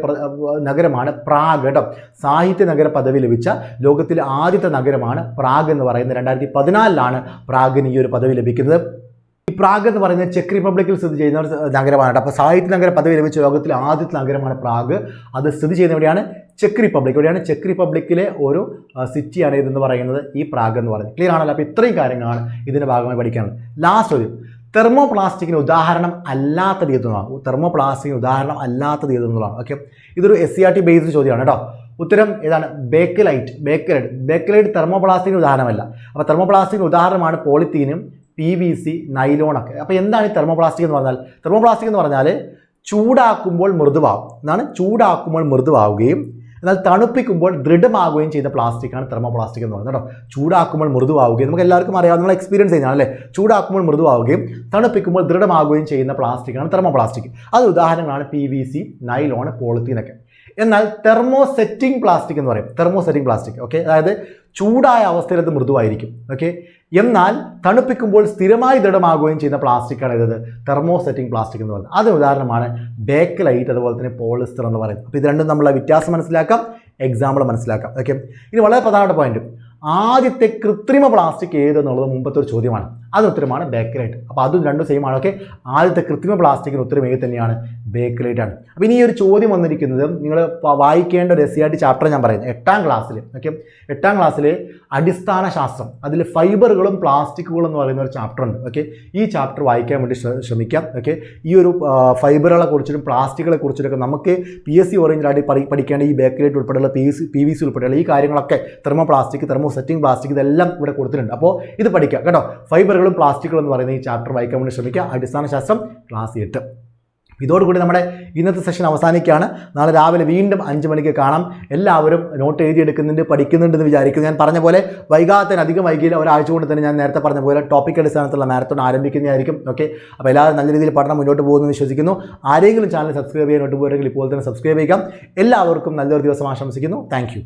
നഗരമാണ് പ്രാഗ് കേട്ടോ സാഹിത്യ നഗര പദവി ലഭിച്ച ലോകത്തിലെ ആദ്യത്തെ നഗരമാണ് പ്രാഗ് എന്ന് പറയുന്നത്. രണ്ടായിരത്തി പതിനാലിലാണ് പ്രാഗിന് ഈ ഒരു പദവി ലഭിക്കുന്നത്. ഈ പ്രാഗ് എന്ന് പറയുന്നത് ചെക്ക് റിപ്പബ്ലിക്കിൽ സ്ഥിതി ചെയ്യുന്ന ഒരു നഗരമാണ് അപ്പോൾ സാഹിത്യ നഗര പദവി ലഭിച്ച ലോകത്തിലെ ആദ്യത്തെ നഗരമാണ് പ്രാഗ്. അത് സ്ഥിതി ചെയ്യുന്ന എവിടെയാണ്? ചെക്ക് റിപ്പബ്ലിക്. എവിടെയാണ്? ചെക്ക് റിപ്പബ്ലിക്കിലെ ഒരു സിറ്റിയാണ് ഇതെന്ന് പറയുന്നത് ഈ പ്രാഗ് എന്ന് പറയുന്നത്. ക്ലിയർ ആണല്ലോ? അപ്പോൾ ഇത്രയും കാര്യങ്ങളാണ് ഇതിന്റെ ഭാഗമായി പഠിക്കാനുള്ളത്. ലാസ്റ്റ് ഒരു തെർമോ പ്ലാസ്റ്റിക്കിന് ഉദാഹരണം അല്ലാത്ത ഏതെന്നാണ് തെർമോ പ്ലാസ്റ്റിക്കിന് ഉദാഹരണം അല്ലാത്തത് ഏതെന്നുള്ളതാണ് ഓക്കെ ഇതൊരു S C R T based ചോദ്യമാണ് കേട്ടോ. ഉത്തരം ഏതാണ്? ബേക്കലൈറ്റ് ബേക്കലൈറ്റ് ബേക്കലൈറ്റ് തെർമോ പ്ലാസ്റ്റിക്കിന് ഉദാഹരണമല്ല. അപ്പോൾ തെർമോ പ്ലാസ്റ്റിക്കിന് ഉദാഹരണമാണ് പോളിത്തീനും പി വി സി നൈലോണൊക്കെ അപ്പോൾ എന്താണ് ഈ തെർമോപ്ലാസ്റ്റിക് എന്ന് പറഞ്ഞാൽ? തെർമോപ്ലാസ്റ്റിക് എന്ന് പറഞ്ഞാൽ ചൂടാക്കുമ്പോൾ മൃദുവാകും. എന്നാണ് ചൂടാക്കുമ്പോൾ മൃദുവാകുകയും എന്നാൽ തണുപ്പിക്കുമ്പോൾ ദൃഢമാവുകയും ചെയ്ത പ്ലാസ്റ്റിക്കാണ് തെർമോപ്ലാസ്റ്റിക് എന്ന് പറയുന്നത് കേട്ടോ. ചൂടാക്കുമ്പോൾ മൃദുവാവുകയും നമുക്ക് എല്ലാവർക്കും അറിയാം നമ്മൾ എക്സ്പീരിയൻസ് ചെയ്യുന്നതാണ് അല്ലേ? ചൂടാക്കുമ്പോൾ മൃദുവാവുകയും തണുപ്പിക്കുമ്പോൾ ദൃഢമാവുകയും ചെയ്യുന്ന പ്ലാസ്റ്റിക്കാണ് തെർമോപ്ലാസ്റ്റിക് അത് ഉദാഹരണങ്ങളാണ് പി വി സി നൈലോൺ പോളിത്തീനൊക്കെ എന്നാൽ തെർമോ സെറ്റിംഗ് പ്ലാസ്റ്റിക് എന്ന് പറയും. തെർമോ സെറ്റിംഗ് പ്ലാസ്റ്റിക് ഓക്കെ അതായത് ചൂടായ അവസ്ഥയിൽ അത് മൃദുവായിരിക്കും ഓക്കെ എന്നാൽ തണുപ്പിക്കുമ്പോൾ സ്ഥിരമായി ദൃഢമാകുകയും ചെയ്യുന്ന പ്ലാസ്റ്റിക്കാണ് ഇത് തെർമോസെറ്റിംഗ് പ്ലാസ്റ്റിക് എന്ന് പറയുന്നത്. അത് ഉദാഹരണമാണ് ബേക്കലൈറ്റ് അതുപോലെ തന്നെ പോളിസ്റ്റർ എന്ന് പറയുന്നത്. അപ്പോൾ ഇത് രണ്ടും നമ്മളെ വ്യത്യാസം മനസ്സിലാക്കാം എക്സാമ്പിൾ മനസ്സിലാക്കാം. ഓക്കെ ഇനി വളരെ പ്രധാനപ്പെട്ട പോയിന്റ് ആദ്യത്തെ കൃത്രിമ പ്ലാസ്റ്റിക് ഏതെന്നുള്ളത് മുമ്പത്തെ ഒരു ചോദ്യമാണ്. അത് ഉത്തരമാണ് ബേക്കലൈറ്റ്. അപ്പോൾ അതും രണ്ടും സെയിം ആണ്. ഓക്കെ ആദ്യത്തെ കൃത്രിമ പ്ലാസ്റ്റിക്കിന് ഉത്തരം ഏത് തന്നെയാണ്? ബേക്കലൈറ്റ് ആണ് അപ്പോൾ ഇനി ഈ ഒരു ചോദ്യം വന്നിരിക്കുന്നത് നിങ്ങൾ വായിക്കേണ്ട ഒരു എസ് ചാപ്റ്റർ ഞാൻ പറയുന്നത് എട്ടാം ക്ലാസ്സിൽ ഓക്കെ എട്ടാം ക്ലാസ്സിൽ അടിസ്ഥാന ശാസ്ത്രം അതിൽ ഫൈബറുകളും പ്ലാസ്റ്റിക്കുകളും എന്ന് പറയുന്ന ഒരു ചാപ്റ്റർ ഉണ്ട് ഓക്കെ ഈ ചാപ്റ്റർ വായിക്കാൻ വേണ്ടി ശ്ര- ശ്രമിക്കാം ഓക്കെ ഈ ഒരു ഫൈബറുകളെ കുറിച്ചിട്ടും പ്ലാസ്റ്റിക്കുകളെ കുറിച്ചിട്ടൊക്കെ നമുക്ക് പി എസ് സി ഓറിയന്റഡായിട്ട് പഠി പഠിക്കേണ്ട ഈ ബേക്കലൈറ്റ് ഉൾപ്പെടെയുള്ള P C P V C ഉൾപ്പെടെയുള്ള ഈ കാര്യങ്ങളൊക്കെ thermo plastic thermo setting plastic ഇതെല്ലാം ഇവിടെ കൊടുത്തിട്ടുണ്ട്. അപ്പോൾ ഇത് പഠിക്കുക കേട്ടോ? ഫൈബറുകളും പ്ലാസ്റ്റിക്കുകളും എന്ന് പറയുന്ന ഈ ചാപ്റ്റർ വായിക്കാൻ വേണ്ടി ശ്രമിക്കുക അടിസ്ഥാന ശാസ്ത്രം ക്ലാസ് എട്ട് ഇതോടുകൂടി നമ്മുടെ ഇന്നത്തെ സെഷൻ അവസാനിക്കുകയാണ്. നാളെ രാവിലെ വീണ്ടും അഞ്ച് മണിക്ക് കാണാം. എല്ലാവരും നോട്ട് എഴുതിയെടുക്കുന്നുണ്ട് പഠിക്കുന്നുണ്ടെന്ന് വിചാരിക്കുന്നു. ഞാൻ പറഞ്ഞ പോലെ വൈകാതെ അധികം വൈകിയില്ല. ഒരാഴ്ച കൊണ്ട് തന്നെ ഞാൻ നേരത്തെ പറഞ്ഞ പോലെ ടോപ്പിക് അടിസ്ഥാനത്തിലുള്ള മാരത്തോൺ ആരംഭിക്കുന്നതായിരിക്കും. ഓക്കെ അപ്പോൾ എല്ലാവരും നല്ല രീതിയിൽ പഠനം മുന്നോട്ട് പോകുമെന്ന് വിശ്വസിക്കുന്നു. ആരെങ്കിലും ചാനൽ സബ്സ്ക്രൈബ് ചെയ്യാൻ പോയിട്ടുണ്ടെങ്കിൽ ഇപ്പോൾ തന്നെ സബ്സ്ക്രൈബ് ചെയ്യാം എല്ലാവർക്കും നല്ലൊരു ദിവസം ആശംസിക്കുന്നു. താങ്ക്